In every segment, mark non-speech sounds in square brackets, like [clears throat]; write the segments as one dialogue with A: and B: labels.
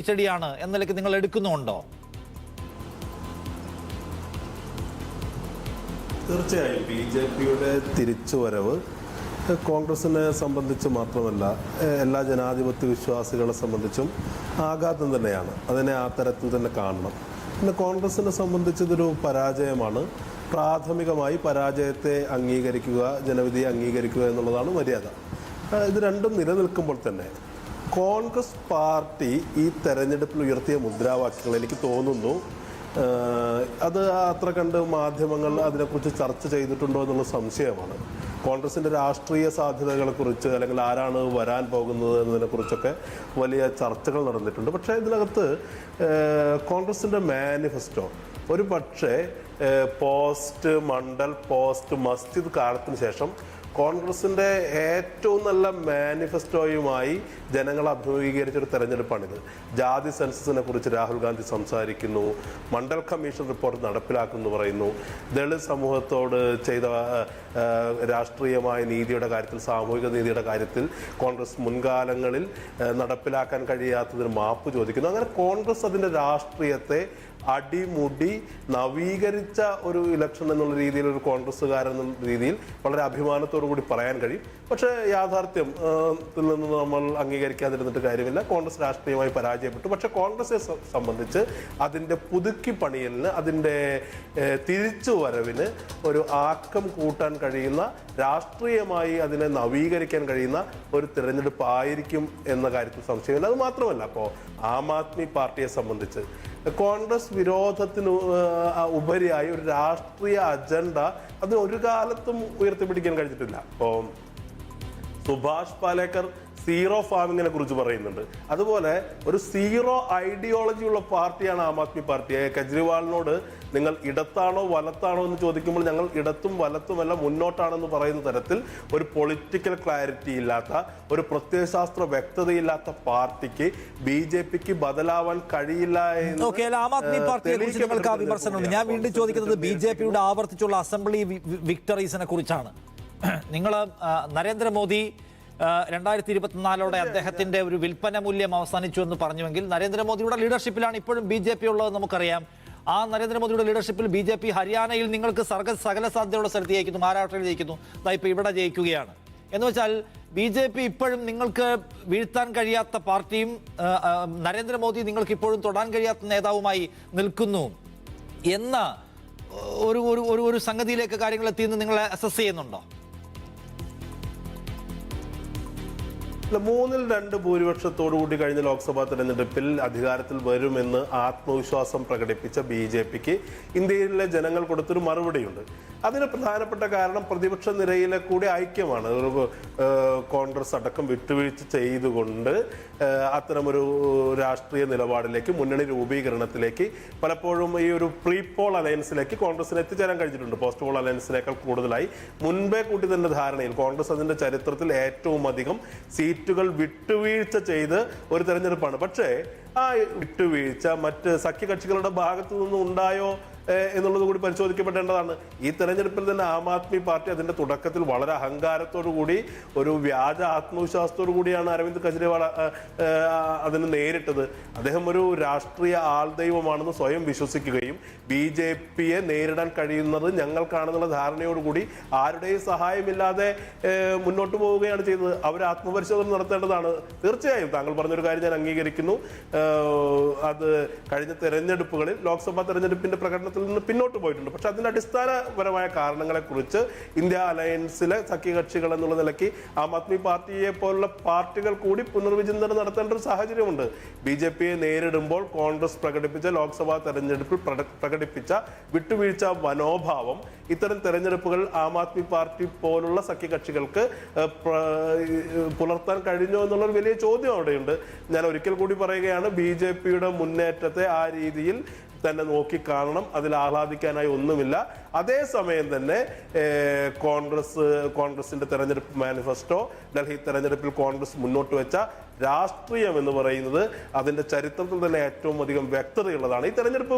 A: തിരിച്ചടിയാണ് എന്ന നിലയ്ക്ക് നിങ്ങൾ എടുക്കുന്നുണ്ടോ
B: തീർച്ചയായും ബി ജെ പിയുടെ തിരിച്ചുവരവ് കോൺഗ്രസിനെ സംബന്ധിച്ച് മാത്രമല്ല എല്ലാ ജനാധിപത്യ വിശ്വാസികളെ സംബന്ധിച്ചും ആഘാതം തന്നെയാണ്. അതിനെ ആ തരത്തിൽ തന്നെ കാണണം. പിന്നെ കോൺഗ്രസിനെ സംബന്ധിച്ച് ഇതൊരു പരാജയമാണ്. പ്രാഥമികമായി പരാജയത്തെ അംഗീകരിക്കുക ജനവിധിയെ അംഗീകരിക്കുക എന്നുള്ളതാണ് മര്യാദ. ഇത് രണ്ടും നിലനിൽക്കുമ്പോൾ തന്നെ കോൺഗ്രസ് പാർട്ടി ഈ തെരഞ്ഞെടുപ്പിൽ ഉയർത്തിയ മുദ്രാവാക്യങ്ങൾ എനിക്ക് തോന്നുന്നു. അത് അത്ര കണ്ട് മാധ്യമങ്ങൾ അതിനെക്കുറിച്ച് ചർച്ച ചെയ്തിട്ടുണ്ടോ എന്നുള്ള സംശയമാണ്. കോൺഗ്രസിന്റെ രാഷ്ട്രീയ സാധ്യതകളെക്കുറിച്ച് അല്ലെങ്കിൽ ആരാണ് വരാൻ പോകുന്നത് എന്നതിനെക്കുറിച്ചൊക്കെ വലിയ ചർച്ചകൾ നടന്നിട്ടുണ്ട്. പക്ഷേ ഇതിനകത്ത് കോൺഗ്രസിന്റെ മാനിഫെസ്റ്റോ ഒരു പക്ഷേ പോസ്റ്റ് മണ്ഡൽ പോസ്റ്റ് മസ്ജിദ് കാലത്തിന് ശേഷം കോൺഗ്രസിന്റെ ഏറ്റവും നല്ല മാനിഫെസ്റ്റോയുമായി ജനങ്ങൾ അഭിമുഖീകരിച്ചൊരു തെരഞ്ഞെടുപ്പാണിത്. ജാതി സെൻസസിനെ കുറിച്ച് രാഹുൽ ഗാന്ധി സംസാരിക്കുന്നു മണ്ഡൽ കമ്മീഷൻ റിപ്പോർട്ട് നടപ്പിലാക്കുമെന്ന് പറയുന്നു. ദളിത് സമൂഹത്തോട് ചെയ്ത രാഷ്ട്രീയമായ നീതിയുടെ കാര്യത്തിൽ സാമൂഹിക നീതിയുടെ കാര്യത്തിൽ കോൺഗ്രസ് മുൻകാലങ്ങളിൽ നടപ്പിലാക്കാൻ കഴിയാത്തതിന് മാപ്പ് ചോദിക്കുന്നു. അങ്ങനെ കോൺഗ്രസ് അതിന്റെ രാഷ്ട്രീയത്തെ അടിമുടി നവീകരിച്ച ഒരു ഇലക്ഷൻ എന്നുള്ള രീതിയിൽ ഒരു കോൺഗ്രസ്സുകാരൻ എന്നുള്ള രീതിയിൽ വളരെ അഭിമാനത്തോടു കൂടി പറയാൻ കഴിയും. പക്ഷേ യാഥാർത്ഥ്യം ത്തിൽ നിന്ന് നമ്മൾ അംഗീകരിക്കാതിരുന്നിട്ട് കാര്യമില്ല. കോൺഗ്രസ് രാഷ്ട്രീയമായി പരാജയപ്പെട്ടു. പക്ഷേ കോൺഗ്രസ്സെ സംബന്ധിച്ച് അതിന്റെ പുതുക്കി പണിയലിന് അതിന്റെ തിരിച്ചു വരവിന് ഒരു ആക്കം കൂട്ടാൻ കഴിയുന്ന രാഷ്ട്രീയമായി അതിനെ നവീകരിക്കാൻ കഴിയുന്ന ഒരു തിരഞ്ഞെടുപ്പ് ആയിരിക്കും എന്ന കാര്യത്തിൽ സംശയമില്ല. അത് മാത്രമല്ല അപ്പോൾ ആം ആദ്മി പാർട്ടിയെ സംബന്ധിച്ച് കോൺഗ്രസ് വിരോധത്തിന് ഉപരിയായി ഒരു രാഷ്ട്രീയ അജണ്ട അത് ഒരു കാലത്തും ഉയർത്തിപ്പിടിക്കാൻ കഴിഞ്ഞിട്ടില്ല. ഇപ്പോൾ സുഭാഷ് പാലേക്കർ സീറോ ഫാമിങ്ങിനെ കുറിച്ച് പറയുന്നുണ്ട്. അതുപോലെ ഒരു സീറോ ഐഡിയോളജി ഉള്ള പാർട്ടിയാണ് ആം ആദ്മി പാർട്ടി. കെജ്രിവാളിനോട് നിങ്ങൾ ഇടത്താണോ വലത്താണോ എന്ന് ചോദിക്കുമ്പോൾ ഞങ്ങൾ ഇടത്തും വലത്തുമല്ല മുന്നോട്ടാണെന്ന് പറയുന്ന തരത്തിൽ ഒരു പൊളിറ്റിക്കൽ ക്ലാരിറ്റി ഇല്ലാത്ത ഒരു പ്രത്യയശാസ്ത്ര വ്യക്തതയില്ലാത്ത പാർട്ടിക്ക് ബി ജെ പിക്ക് ബദലാവാൻ കഴിയില്ല
A: ആം ആദ്മി പാർട്ടിയെ കുറിച്ച് നിങ്ങൾക്ക് ആ വിമർശനമുണ്ട്. ഞാൻ വീണ്ടും ചോദിക്കുന്നത് ബി ജെ പിയുടെ ആവർത്തിച്ചുള്ള അസംബ്ലി വിക്ടറീസിനെ കുറിച്ചാണ്. [clears throat] നിങ്ങൾ നരേന്ദ്രമോദി രണ്ടായിരത്തി ഇരുപത്തിനാലോടെ അദ്ദേഹത്തിന്റെ ഒരു വിൽപ്പന മൂല്യം അവസാനിച്ചു എന്ന് പറഞ്ഞുവെങ്കിൽ നരേന്ദ്രമോദിയുടെ ലീഡർഷിപ്പിലാണ് ഇപ്പോഴും ബി ജെ പി ഉള്ളത് നമുക്കറിയാം. ആ നരേന്ദ്രമോദിയുടെ ലീഡർഷിപ്പിൽ ബി ജെ പി ഹരിയാനയിൽ നിങ്ങൾക്ക് സർഗ സകല സാധ്യതയുള്ള സ്ഥലത്ത് ജയിക്കുന്നു മഹാരാഷ്ട്രയിൽ ജയിക്കുന്നു. ദാ ഇപ്പോൾ ഇവിടെ ജയിക്കുകയാണ്. എന്ന് വെച്ചാൽ ബി ജെ പി ഇപ്പോഴും നിങ്ങൾക്ക് വീഴ്ത്താൻ കഴിയാത്ത പാർട്ടിയും നരേന്ദ്രമോദി നിങ്ങൾക്ക് ഇപ്പോഴും തൊടാൻ കഴിയാത്ത നേതാവുമായി നിൽക്കുന്നു. എന്ന ഒരു ഒരു ഒരു സംഗതിയിലേക്ക് കാര്യങ്ങൾ എത്തിയെന്ന് നിങ്ങൾ അസസ് ചെയ്യുന്നുണ്ടോ?
B: മൂന്നിൽ രണ്ട് ഭൂരിപക്ഷത്തോടു കൂടി കഴിഞ്ഞ ലോക്സഭാ തെരഞ്ഞെടുപ്പിൽ അധികാരത്തിൽ വരുമെന്ന് ആത്മവിശ്വാസം പ്രകടിപ്പിച്ച ബി ഇന്ത്യയിലെ ജനങ്ങൾ കൊടുത്തൊരു മറുപടിയുണ്ട്. അതിന് പ്രധാനപ്പെട്ട കാരണം പ്രതിപക്ഷ നിരയിലെ കൂടി ഐക്യമാണ്. കോൺഗ്രസ് അടക്കം വിട്ടുവീഴ്ച ചെയ്തുകൊണ്ട് അത്തരമൊരു രാഷ്ട്രീയ നിലപാടിലേക്ക് മുന്നണി രൂപീകരണത്തിലേക്ക് പലപ്പോഴും ഈ ഒരു പ്രീ പോൾ അലയൻസിലേക്ക് കോൺഗ്രസിന് എത്തിച്ചേരാൻ കഴിഞ്ഞിട്ടുണ്ട്. പോസ്റ്റ് പോൾ അലയൻസിനേക്കാൾ കൂടുതലായി. മുൻപേ കൂട്ടി തന്നെ ധാരണയിൽ കോൺഗ്രസ് അതിന്റെ ചരിത്രത്തിൽ ഏറ്റവും അധികം സീറ്റുകൾ വിട്ടുവീഴ്ച ചെയ്ത് ഒരു തെരഞ്ഞെടുപ്പാണ്. പക്ഷേ ആ വിട്ടുവീഴ്ച മറ്റ് സഖ്യകക്ഷികളുടെ ഭാഗത്തു നിന്നും ഉണ്ടായോ? എന്നുള്ളത് കൂടി പരിശോധിക്കപ്പെടേണ്ടതാണ്. ഈ തെരഞ്ഞെടുപ്പിൽ തന്നെ ആം ആദ്മി പാർട്ടി അതിന്റെ തുടക്കത്തിൽ വളരെ അഹങ്കാരത്തോടു കൂടി ഒരു വ്യാജ ആത്മവിശ്വാസത്തോടു കൂടിയാണ് അരവിന്ദ് കെജ്രിവാൾ അതിന് നേരിട്ടത്. അദ്ദേഹം ഒരു രാഷ്ട്രീയ ആൾദൈവമാണെന്ന് സ്വയം വിശ്വസിക്കുകയും ബി ജെ പിയെ നേരിടാൻ കഴിയുന്നത് ഞങ്ങൾക്കാണെന്നുള്ള ധാരണയോടുകൂടി ആരുടെയും സഹായമില്ലാതെ മുന്നോട്ട് പോവുകയാണ് ചെയ്തത്. അവർ ആത്മപരിശോധന നടത്തേണ്ടതാണ്. തീർച്ചയായും താങ്കൾ പറഞ്ഞൊരു കാര്യം ഞാൻ അംഗീകരിക്കുന്നു. അത് കഴിഞ്ഞ തെരഞ്ഞെടുപ്പുകളിൽ ലോക്സഭാ തെരഞ്ഞെടുപ്പിന്റെ പ്രകടനത്തിൽ നിന്ന് പിന്നോട്ട് പോയിട്ടുണ്ട്. പക്ഷെ അതിന്റെ അടിസ്ഥാനപരമായ കാരണങ്ങളെ കുറിച്ച് ഇന്ത്യ അലയൻസിലെ സഖ്യകക്ഷികൾ എന്നുള്ള നിലയ്ക്ക് ആം ആദ്മി പാർട്ടിയെ പോലുള്ള പാർട്ടികൾ കൂടി പുനർവിചിന്തനം നടത്തേണ്ട ഒരു സാഹചര്യമുണ്ട്. ബി ജെ പിയെ നേരിടുമ്പോൾ കോൺഗ്രസ് പ്രകടിപ്പിച്ച ലോക്സഭാ തെരഞ്ഞെടുപ്പിൽ പ്രക- പ്രകടിപ്പിച്ച വിട്ടുവീഴ്ച മനോഭാവം ഇത്തരം തെരഞ്ഞെടുപ്പുകൾ ആം ആദ്മി പാർട്ടി പോലുള്ള സഖ്യകക്ഷികൾക്ക് പുലർത്താൻ കഴിഞ്ഞോ എന്നുള്ളൊരു വലിയ ചോദ്യം അവിടെയുണ്ട്. ഞാൻ ഒരിക്കൽ കൂടി പറയുകയാണ് ബി ജെ പിയുടെ മുന്നേറ്റത്തെ ആ രീതിയിൽ തന്നെ നോക്കി നോക്കിക്കാണണം അതിൽ ആഹ്ലാദിക്കാനായി ഒന്നുമില്ല. അതേസമയം തന്നെ കോൺഗ്രസ് കോൺഗ്രസിന്റെ തെരഞ്ഞെടുപ്പ് മാനിഫെസ്റ്റോ ഡൽഹി തെരഞ്ഞെടുപ്പിൽ കോൺഗ്രസ് മുന്നോട്ട് വെച്ച രാഷ്ട്രീയം എന്ന് പറയുന്നത് അതിന്റെ ചരിത്രത്തിൽ തന്നെ ഏറ്റവും അധികം വ്യക്തതയുള്ളതാണ്. ഈ തെരഞ്ഞെടുപ്പ്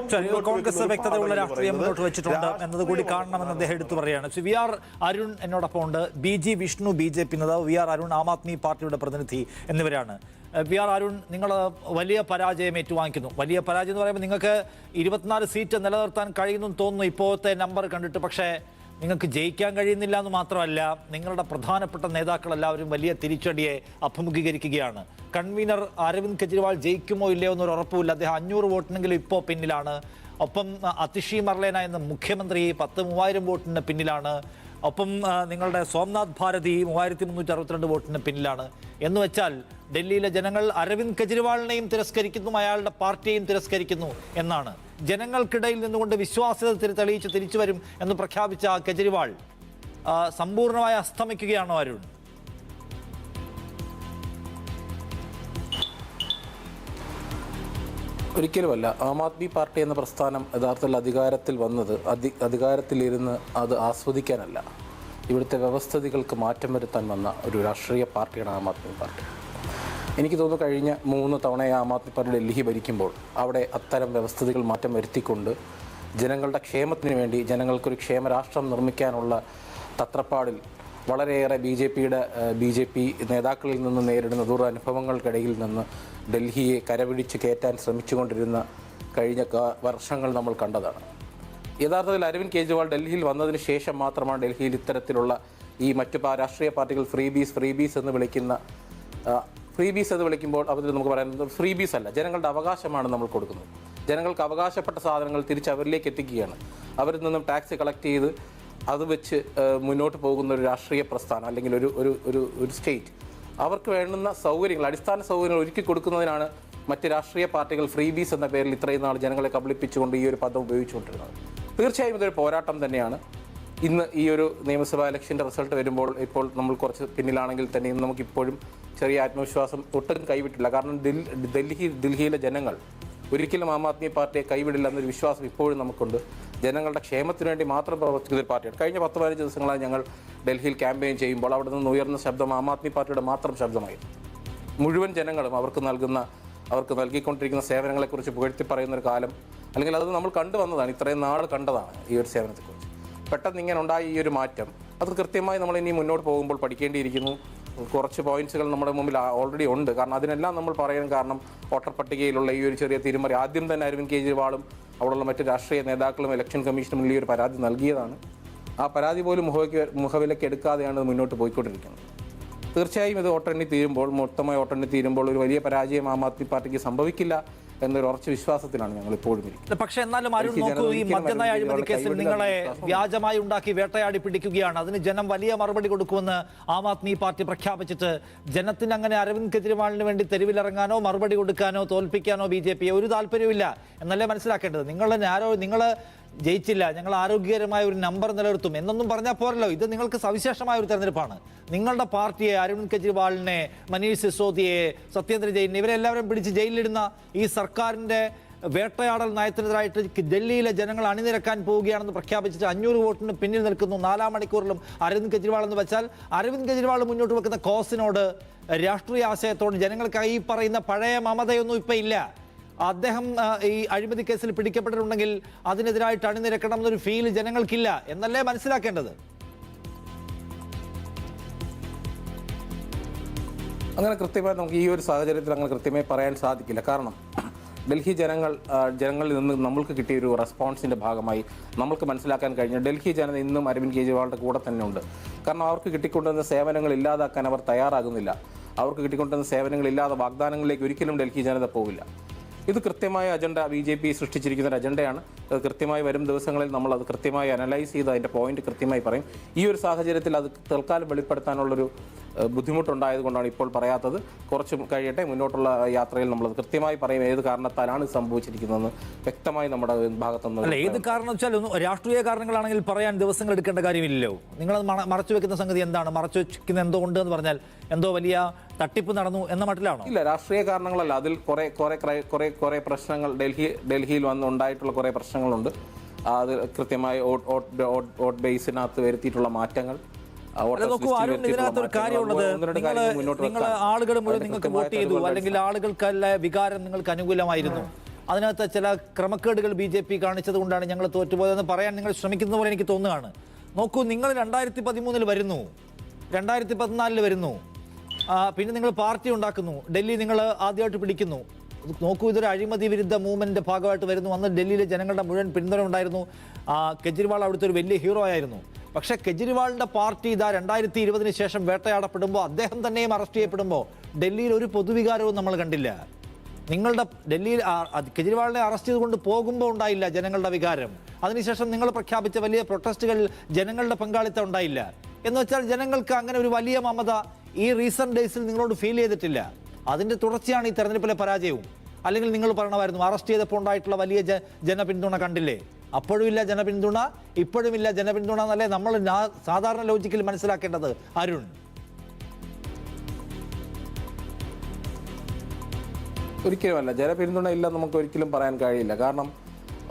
A: കോൺഗ്രസ് വ്യക്തതയുള്ള രാഷ്ട്രീയം മുന്നോട്ട് വെച്ചിട്ടുണ്ട് എന്നത് കൂടി
B: രാഷ്ട്രീയമാണ്.
A: കാണണമെന്ന് അദ്ദേഹം എടുത്തു പറയുകയാണ്. വി ആർ അരുൺ എന്നോടൊപ്പം ഉണ്ട് B G Vishnu B J P നേതാവ് വി ആർ അരുൺ ആം ആദ്മി പാർട്ടിയുടെ പ്രതിനിധി എന്നിവരാണ്. പി ആർ അരുൺ നിങ്ങൾ വലിയ പരാജയം ഏറ്റുവാങ്ങിക്കുന്നു. വലിയ പരാജയം എന്ന് പറയുമ്പോൾ നിങ്ങൾക്ക് ഇരുപത്തിനാല് സീറ്റ് നിലനിർത്താൻ കഴിയുന്നു തോന്നുന്നു. ഇപ്പോഴത്തെ നമ്പർ കണ്ടിട്ട് പക്ഷേ നിങ്ങൾക്ക് ജയിക്കാൻ കഴിയുന്നില്ല എന്ന് മാത്രമല്ല നിങ്ങളുടെ പ്രധാനപ്പെട്ട നേതാക്കളെല്ലാവരും വലിയ തിരിച്ചടിയെ അഭിമുഖീകരിക്കുകയാണ്. കൺവീനർ അരവിന്ദ് കെജ്രിവാൾ ജയിക്കുമോ ഇല്ലയോ എന്നൊരു ഉറപ്പുമില്ല. അദ്ദേഹം അഞ്ഞൂറ് വോട്ടിനെങ്കിലും ഇപ്പോൾ പിന്നിലാണ്. ഒപ്പം അതിഷി മർലേന എന്ന മുഖ്യമന്ത്രി പത്ത് മൂവായിരം വോട്ടിന് പിന്നിലാണ്. ഒപ്പം നിങ്ങളുടെ സോംനാഥ് ഭാരതി മൂവായിരത്തി മുന്നൂറ്റി അറുപത്തിരണ്ട് വോട്ടിന് പിന്നിലാണ്. എന്ന് വെച്ചാൽ ഡൽഹിയിലെ ജനങ്ങൾ അരവിന്ദ് കെജ്രിവാളിനെയും തിരസ്കരിക്കുന്നു അയാളുടെ പാർട്ടിയെയും തിരസ്കരിക്കുന്നു എന്നാണ്. ജനങ്ങൾക്കിടയിൽ നിന്നുകൊണ്ട് വിശ്വാസ്യത തെളിയിച്ച് തിരിച്ചു വരും എന്ന് പ്രഖ്യാപിച്ച കെജ്രിവാൾ സമ്പൂർണമായി അസ്തമിക്കുകയാണോ അരുൺ?
C: ഒരിക്കലുമല്ല. ആം ആദ്മി പാർട്ടി എന്ന പ്രസ്ഥാനം യഥാർത്ഥത്തിൽ അധികാരത്തിൽ വന്നത് അധി അധികാരത്തിലിരുന്ന് അത് ആസ്വദിക്കാനല്ല. ഇവിടുത്തെ വ്യവസ്ഥിതികൾക്ക് മാറ്റം വരുത്താൻ വന്ന ഒരു രാഷ്ട്രീയ പാർട്ടിയാണ് ആം ആദ്മി പാർട്ടി. എനിക്ക് തോന്നുന്നു കഴിഞ്ഞ മൂന്ന് തവണ ആം ആദ്മി പാർട്ടി ഡൽഹി ഭരിക്കുമ്പോൾ അവിടെ അത്തരം വ്യവസ്ഥിതികൾ മാറ്റം വരുത്തിക്കൊണ്ട് ജനങ്ങളുടെ ക്ഷേമത്തിന് വേണ്ടി ജനങ്ങൾക്കൊരു ക്ഷേമരാഷ്ട്രം നിർമ്മിക്കാനുള്ള തത്രപ്പാടിൽ വളരെയേറെ ബി ജെ പിയുടെ ബി ജെ പി നേതാക്കളിൽ നിന്ന് നേരിടുന്ന ദുരനുഭവങ്ങൾക്കിടയിൽ നിന്ന് ഡൽഹിയെ കരപിടിച്ച് കയറ്റാൻ ശ്രമിച്ചുകൊണ്ടിരുന്ന കഴിഞ്ഞ വർഷങ്ങൾ നമ്മൾ കണ്ടതാണ്. യഥാർത്ഥത്തിൽ അരവിന്ദ് കെജ്രിവാൾ ഡൽഹിയിൽ വന്നതിന് ശേഷം മാത്രമാണ് ഡൽഹിയിൽ ഇത്തരത്തിലുള്ള ഈ മറ്റു രാഷ്ട്രീയ പാർട്ടികൾ ഫ്രീ ബീസ് ഫ്രീ ബീസ് എന്ന് വിളിക്കുന്ന ഫ്രീ ബീസ് എന്ന് വിളിക്കുമ്പോൾ അതിൽ നമുക്ക് പറയുന്നത് ഫ്രീ ബീസ് അല്ല ജനങ്ങളുടെ അവകാശമാണ് നമ്മൾ കൊടുക്കുന്നത്. ജനങ്ങൾക്ക് അവകാശപ്പെട്ട സാധനങ്ങൾ തിരിച്ച് അവരിലേക്ക് എത്തിക്കുകയാണ്. അവരിൽ നിന്നും ടാക്സ് കളക്ട് ചെയ്ത് അത് വെച്ച് മുന്നോട്ട് പോകുന്ന ഒരു രാഷ്ട്രീയ പ്രസ്ഥാനം അല്ലെങ്കിൽ ഒരു ഒരു ഒരു സ്റ്റേറ്റ് അവർക്ക് വേണ്ടുന്ന സൗകര്യങ്ങൾ അടിസ്ഥാന സൗകര്യങ്ങൾ ഒരുക്കി കൊടുക്കുന്നതിനാണ് മറ്റ് രാഷ്ട്രീയ പാർട്ടികൾ ഫ്രീ ബീസ് എന്ന പേരിൽ ഇത്രയും നാൾ ജനങ്ങളെ കബളിപ്പിച്ചുകൊണ്ട് ഈ ഒരു പദം ഉപയോഗിച്ചുകൊണ്ടിരുന്നത്. തീർച്ചയായും ഇതൊരു പോരാട്ടം തന്നെയാണ്. ഇന്ന് ഈ ഒരു നിയമസഭാ ഇലക്ഷന്റെ റിസൾട്ട് വരുമ്പോൾ ഇപ്പോൾ നമ്മൾ കുറച്ച് പിന്നിലാണെങ്കിൽ തന്നെ ഇന്ന് നമുക്കിപ്പോഴും ചെറിയ ആത്മവിശ്വാസം ഒട്ടും കൈവിട്ടില്ല. കാരണം ഡൽഹി ഡൽഹിയിലെ ജനങ്ങൾ ഒരിക്കലും ആം ആദ്മി പാർട്ടിയെ കൈവിടില്ല എന്നൊരു വിശ്വാസം ഇപ്പോഴും നമുക്കുണ്ട്. ജനങ്ങളുടെ ക്ഷേമത്തിന് വേണ്ടി മാത്രം പ്രവർത്തിക്കുന്ന ഒരു പാർട്ടിയാണ്. കഴിഞ്ഞ പത്ത് പതിനഞ്ച് ദിവസങ്ങളായി ഞങ്ങൾ ഡൽഹിയിൽ ക്യാമ്പയിൻ ചെയ്യുമ്പോൾ അവിടെ നിന്ന് ഉയർന്ന ശബ്ദം ആം ആദ്മി പാർട്ടിയുടെ മാത്രം ശബ്ദമായി. മുഴുവൻ ജനങ്ങളും അവർക്ക് നൽകുന്ന അവർക്ക് നൽകിക്കൊണ്ടിരിക്കുന്ന സേവനങ്ങളെക്കുറിച്ച് പുകഴ്ത്തി പറയുന്ന ഒരു കാലം അല്ലെങ്കിൽ അത് നമ്മൾ കണ്ടു വന്നതാണ്. ഇത്രയും നാൾ കണ്ടതാണ് ഈ ഒരു സേവനത്തെക്കുറിച്ച്. പെട്ടെന്ന് ഇങ്ങനെ ഉണ്ടായ ഈ ഒരു മാറ്റം അത് കൃത്യമായി നമ്മൾ ഇനി മുന്നോട്ട് പോകുമ്പോൾ പഠിക്കേണ്ടിയിരിക്കുന്നു. കുറച്ച് പോയിന്റ്സുകൾ നമ്മുടെ മുമ്പിൽ ഓൾറെഡി ഉണ്ട്. കാരണം അതിനെല്ലാം നമ്മൾ പറയാൻ കാരണം വോട്ടർ പട്ടികയിലുള്ള ഈ ഒരു ചെറിയ തിരുമറി. ആദ്യം തന്നെ അരവിന്ദ് കെജ്രിവാളും അവിടെയുള്ള മറ്റ് രാഷ്ട്രീയ നേതാക്കളും ഇലക്ഷൻ കമ്മീഷനും മുന്നിൽ ഒരു പരാതി നൽകിയതാണ്. ആ പരാതി പോലും മുഖവിലേക്ക് മുഖവിലക്ക് എടുക്കാതെയാണ് ഇത് മുന്നോട്ട് പോയിക്കൊണ്ടിരിക്കുന്നത്. തീർച്ചയായും ഇത് വോട്ടെണ്ണി തീരുമ്പോൾ മൊത്തമായി വോട്ടെണ്ണി തീരുമ്പോൾ ഒരു വലിയ പരാജയം ആം ആദ്മി പാർട്ടിക്ക് സംഭവിക്കില്ല. എന്നൊരു ഉറച്ച വിശ്വാസത്തിലാണ് ഞങ്ങൾ ഇപ്പോഴും ഇരിക്കുന്നത്
A: പക്ഷെ എന്നാലും അരുൺ നോക്കൂ ഈ മദ്യനയ അഴിമതി കേസിൽ നിങ്ങളെ വ്യാജമായി ഉണ്ടാക്കി വേട്ടയാടി പിടിക്കുകയാണ്. അതിന് ജനം വലിയ മറുപടി കൊടുക്കുമെന്ന് ആം ആദ്മി പാർട്ടി പ്രഖ്യാപിച്ചിട്ട് ജനത്തിന് അങ്ങനെ അരവിന്ദ് കെജ്രിവാളിന് വേണ്ടി തെരുവിലിറങ്ങാനോ മറുപടി കൊടുക്കാനോ തോൽപ്പിക്കാനോ ബി ജെ പിയെ ഒരു താല്പര്യമില്ല എന്നല്ലേ മനസ്സിലാക്കേണ്ടത്? നിങ്ങളുടെ ആരോ നിങ്ങൾ ജയിച്ചില്ല ഞങ്ങൾ ആരോഗ്യകരമായ ഒരു നമ്പർ നിലനിർത്തും എന്നൊന്നും പറഞ്ഞാൽ പോരല്ലോ. ഇത് നിങ്ങൾക്ക് സവിശേഷമായ ഒരു തെരഞ്ഞെടുപ്പാണ്. നിങ്ങളുടെ പാർട്ടിയെ അരവിന്ദ് കെജ്രിവാളിനെ മനീഷ് സിസോദിയെ സത്യേന്ദ്ര ജെയിൻ ഇവരെല്ലാവരും പിടിച്ച് ജയിലിലിടുന്ന ഈ സർക്കാരിന്റെ വേട്ടയാടൽ നയത്തിനെതിരായിട്ട് ഡൽഹിയിലെ ജനങ്ങൾ അണിനിരക്കാൻ പോവുകയാണെന്ന് പ്രഖ്യാപിച്ചിട്ട് അഞ്ഞൂറ് വോട്ടിന് പിന്നിൽ നിൽക്കുന്നു. നാലാം മണിക്കൂറിലും അരവിന്ദ് കെജ്രിവാൾ എന്ന് വെച്ചാൽ അരവിന്ദ് കെജ്രിവാൾ മുന്നോട്ട് വെക്കുന്ന കോസിനോട് രാഷ്ട്രീയ ആശയത്തോട് ജനങ്ങൾക്ക് ഈ പറയുന്ന പഴയ മമതയൊന്നും ഇപ്പം ഇല്ല. അദ്ദേഹം ഈ അഴിമതി കേസിൽ പിടിക്കപ്പെട്ടിട്ടുണ്ടെങ്കിൽ അതിനെതിരായിട്ട് അണിനിരക്കണം എന്നൊരു ഫീൽ ജനങ്ങൾക്കില്ല എന്നല്ലേ മനസ്സിലാക്കേണ്ടത്?
C: അങ്ങനെ കൃത്യമായി നമുക്ക് ഈ ഒരു സാഹചര്യത്തിൽ അങ്ങനെ കൃത്യമായി പറയാൻ സാധിക്കില്ല. കാരണം ഡൽഹി ജനങ്ങൾ ജനങ്ങളിൽ നിന്ന് നമ്മൾക്ക് കിട്ടിയ ഒരു റെസ്പോൺസിന്റെ ഭാഗമായി നമ്മൾക്ക് മനസ്സിലാക്കാൻ കഴിഞ്ഞു. ഡൽഹി ജനത ഇന്നും അരവിന്ദ് കെജ്രിവാളിന്റെ കൂടെ തന്നെ ഉണ്ട്. കാരണം അവർക്ക് കിട്ടിക്കൊണ്ടുവന്ന സേവനങ്ങൾ ഇല്ലാതാക്കാൻ അവർ തയ്യാറാകുന്നില്ല. അവർക്ക് കിട്ടിക്കൊണ്ടുവന്ന സേവനങ്ങളില്ലാതെ വാഗ്ദാനങ്ങളിലേക്ക് ഒരിക്കലും ഡൽഹി ജനത പോവില്ല. ഇത് കൃത്യമായ അജണ്ട ബി ജെ പി സൃഷ്ടിച്ചിരിക്കുന്ന ഒരു അജണ്ടയാണ്. അത് കൃത്യമായി വരും ദിവസങ്ങളിൽ നമ്മൾ അത് കൃത്യമായി അനലൈസ് ചെയ്ത് അതിന്റെ പോയിന്റ് കൃത്യമായി പറയും. ഈ ഒരു സാഹചര്യത്തിൽ അത് തൽക്കാലം വെളിപ്പെടുത്താനുള്ളൊരു ബുദ്ധിമുട്ടുണ്ടായത് കൊണ്ടാണ് ഇപ്പോൾ പറയാത്തത്. കുറച്ച് കഴിയട്ടെ മുന്നോട്ടുള്ള യാത്രയിൽ നമ്മൾ കൃത്യമായി പറയും ഏത് കാരണത്താലാണ് സംഭവിച്ചിരിക്കുന്നതെന്ന് വ്യക്തമായി നമ്മുടെ ഭാഗത്തുനിന്ന്
A: അല്ല ഏത് കാരണം വെച്ചാൽ ഒന്നും രാഷ്ട്രീയ കാരണങ്ങളാണെങ്കിൽ പറയാൻ ദിവസങ്ങൾ എടുക്കേണ്ട കാര്യമില്ലല്ലോ. നിങ്ങൾ മറ- മറച്ചു വെക്കുന്ന സംഗതി എന്താണ്? മറച്ചു വെക്കുന്ന എന്തോ ഉണ്ട് എന്ന് പറഞ്ഞാൽ എന്തോ വലിയ തട്ടിപ്പ് നടന്നു എന്ന മട്ടിലാണോ?
C: ഇല്ല രാഷ്ട്രീയ കാരണങ്ങളല്ല. അതിൽ കുറെ കുറെ കുറേ കുറെ പ്രശ്നങ്ങൾ ഡൽഹി ഡൽഹിയിൽ വന്ന് ഉണ്ടായിട്ടുള്ള കുറെ പ്രശ്നങ്ങളുണ്ട്. അത് കൃത്യമായി ഓട്ട് ഓട്ട് ഓട്ട് വോട്ട് ബേസിനകത്ത് വരുത്തിയിട്ടുള്ള മാറ്റങ്ങൾ.
A: നോക്കൂ അരുൺ
C: ഒരു
A: ഇതിനകത്തൊരു
C: മാറ്റങ്ങൾ,
A: കാര്യമുള്ളത് നിങ്ങൾ നിങ്ങൾ ആളുകൾ മുഴുവൻ നിങ്ങൾക്ക് വോട്ട് ചെയ്തു. അല്ലെങ്കിൽ ആളുകൾക്കല്ല വികാരം നിങ്ങൾക്ക് അനുകൂലമായിരുന്നു. അതിനകത്ത് ചില ക്രമക്കേടുകൾ ബി ജെ പി കാണിച്ചത് കൊണ്ടാണ് ഞങ്ങൾ തോറ്റുപോയതെന്ന് പറയാൻ നിങ്ങൾ ശ്രമിക്കുന്ന പോലെ എനിക്ക് തോന്നുകയാണ്. നോക്കൂ നിങ്ങൾ രണ്ടായിരത്തി പതിമൂന്നിൽ വരുന്നു. രണ്ടായിരത്തി പതിനാലിൽ വരുന്നു പിന്നെ നിങ്ങൾ പാർട്ടി ഉണ്ടാക്കുന്നു. ഡൽഹി നിങ്ങൾ ആദ്യമായിട്ട് പിടിക്കുന്നു. നോക്കൂ ഇതൊരു അഴിമതി വിരുദ്ധ മൂവ്മെന്റിന്റെ ഭാഗമായിട്ട് വരുന്നു. അന്ന് ഡൽഹിയിലെ ജനങ്ങളുടെ മുഴുവൻ പിന്തുണ ഉണ്ടായിരുന്നു. കെജ്രിവാൾ അവിടുത്തെ ഒരു വലിയ ഹീറോ ആയിരുന്നു. പക്ഷേ കെജ്രിവാളിന്റെ പാർട്ടി ഇതാ രണ്ടായിരത്തി ഇരുപതിന് ശേഷം വേട്ടയാടപ്പെടുമ്പോൾ അദ്ദേഹം തന്നെയും അറസ്റ്റ് ചെയ്യപ്പെടുമ്പോൾ ഡൽഹിയിൽ ഒരു പൊതുവികാരവും നമ്മൾ കണ്ടില്ല. നിങ്ങളുടെ ഡൽഹിയിൽ കെജ്രിവാളിനെ അറസ്റ്റ് ചെയ്തുകൊണ്ട് പോകുമ്പോൾ ഉണ്ടായില്ല ജനങ്ങളുടെ വികാരം. അതിനുശേഷം നിങ്ങൾ പ്രഖ്യാപിച്ച വലിയ പ്രൊട്ടസ്റ്റുകളിൽ ജനങ്ങളുടെ പങ്കാളിത്തം ഉണ്ടായില്ല. എന്ന് വെച്ചാൽ ജനങ്ങൾക്ക് അങ്ങനെ ഒരു വലിയ മമത ഈ റീസെന്റ് ഡേയ്സിൽ നിങ്ങളോട് ഫീൽ ചെയ്തിട്ടില്ല. അതിന്റെ തുടർച്ചയാണ് ഈ തെരഞ്ഞെടുപ്പിലെ പരാജയവും. അല്ലെങ്കിൽ നിങ്ങൾ പറയണമായിരുന്നു അറസ്റ്റ് ചെയ്തപ്പോൾ ഉണ്ടായിട്ടുള്ള വലിയ ജനപിന്തുണ കണ്ടില്ലേ? അപ്പോഴും ഇല്ല ജനപിന്തുണ ഇപ്പോഴുമില്ല ജനപിന്തുണ എന്നല്ലേ നമ്മൾ സാധാരണ ലോജിക്കിൽ മനസ്സിലാക്കേണ്ടത്. അരുൺ.
C: ഒരിക്കലുമല്ല ജനപിന്തുണ ഇല്ല നമുക്ക് ഒരിക്കലും പറയാൻ കഴിയില്ല. കാരണം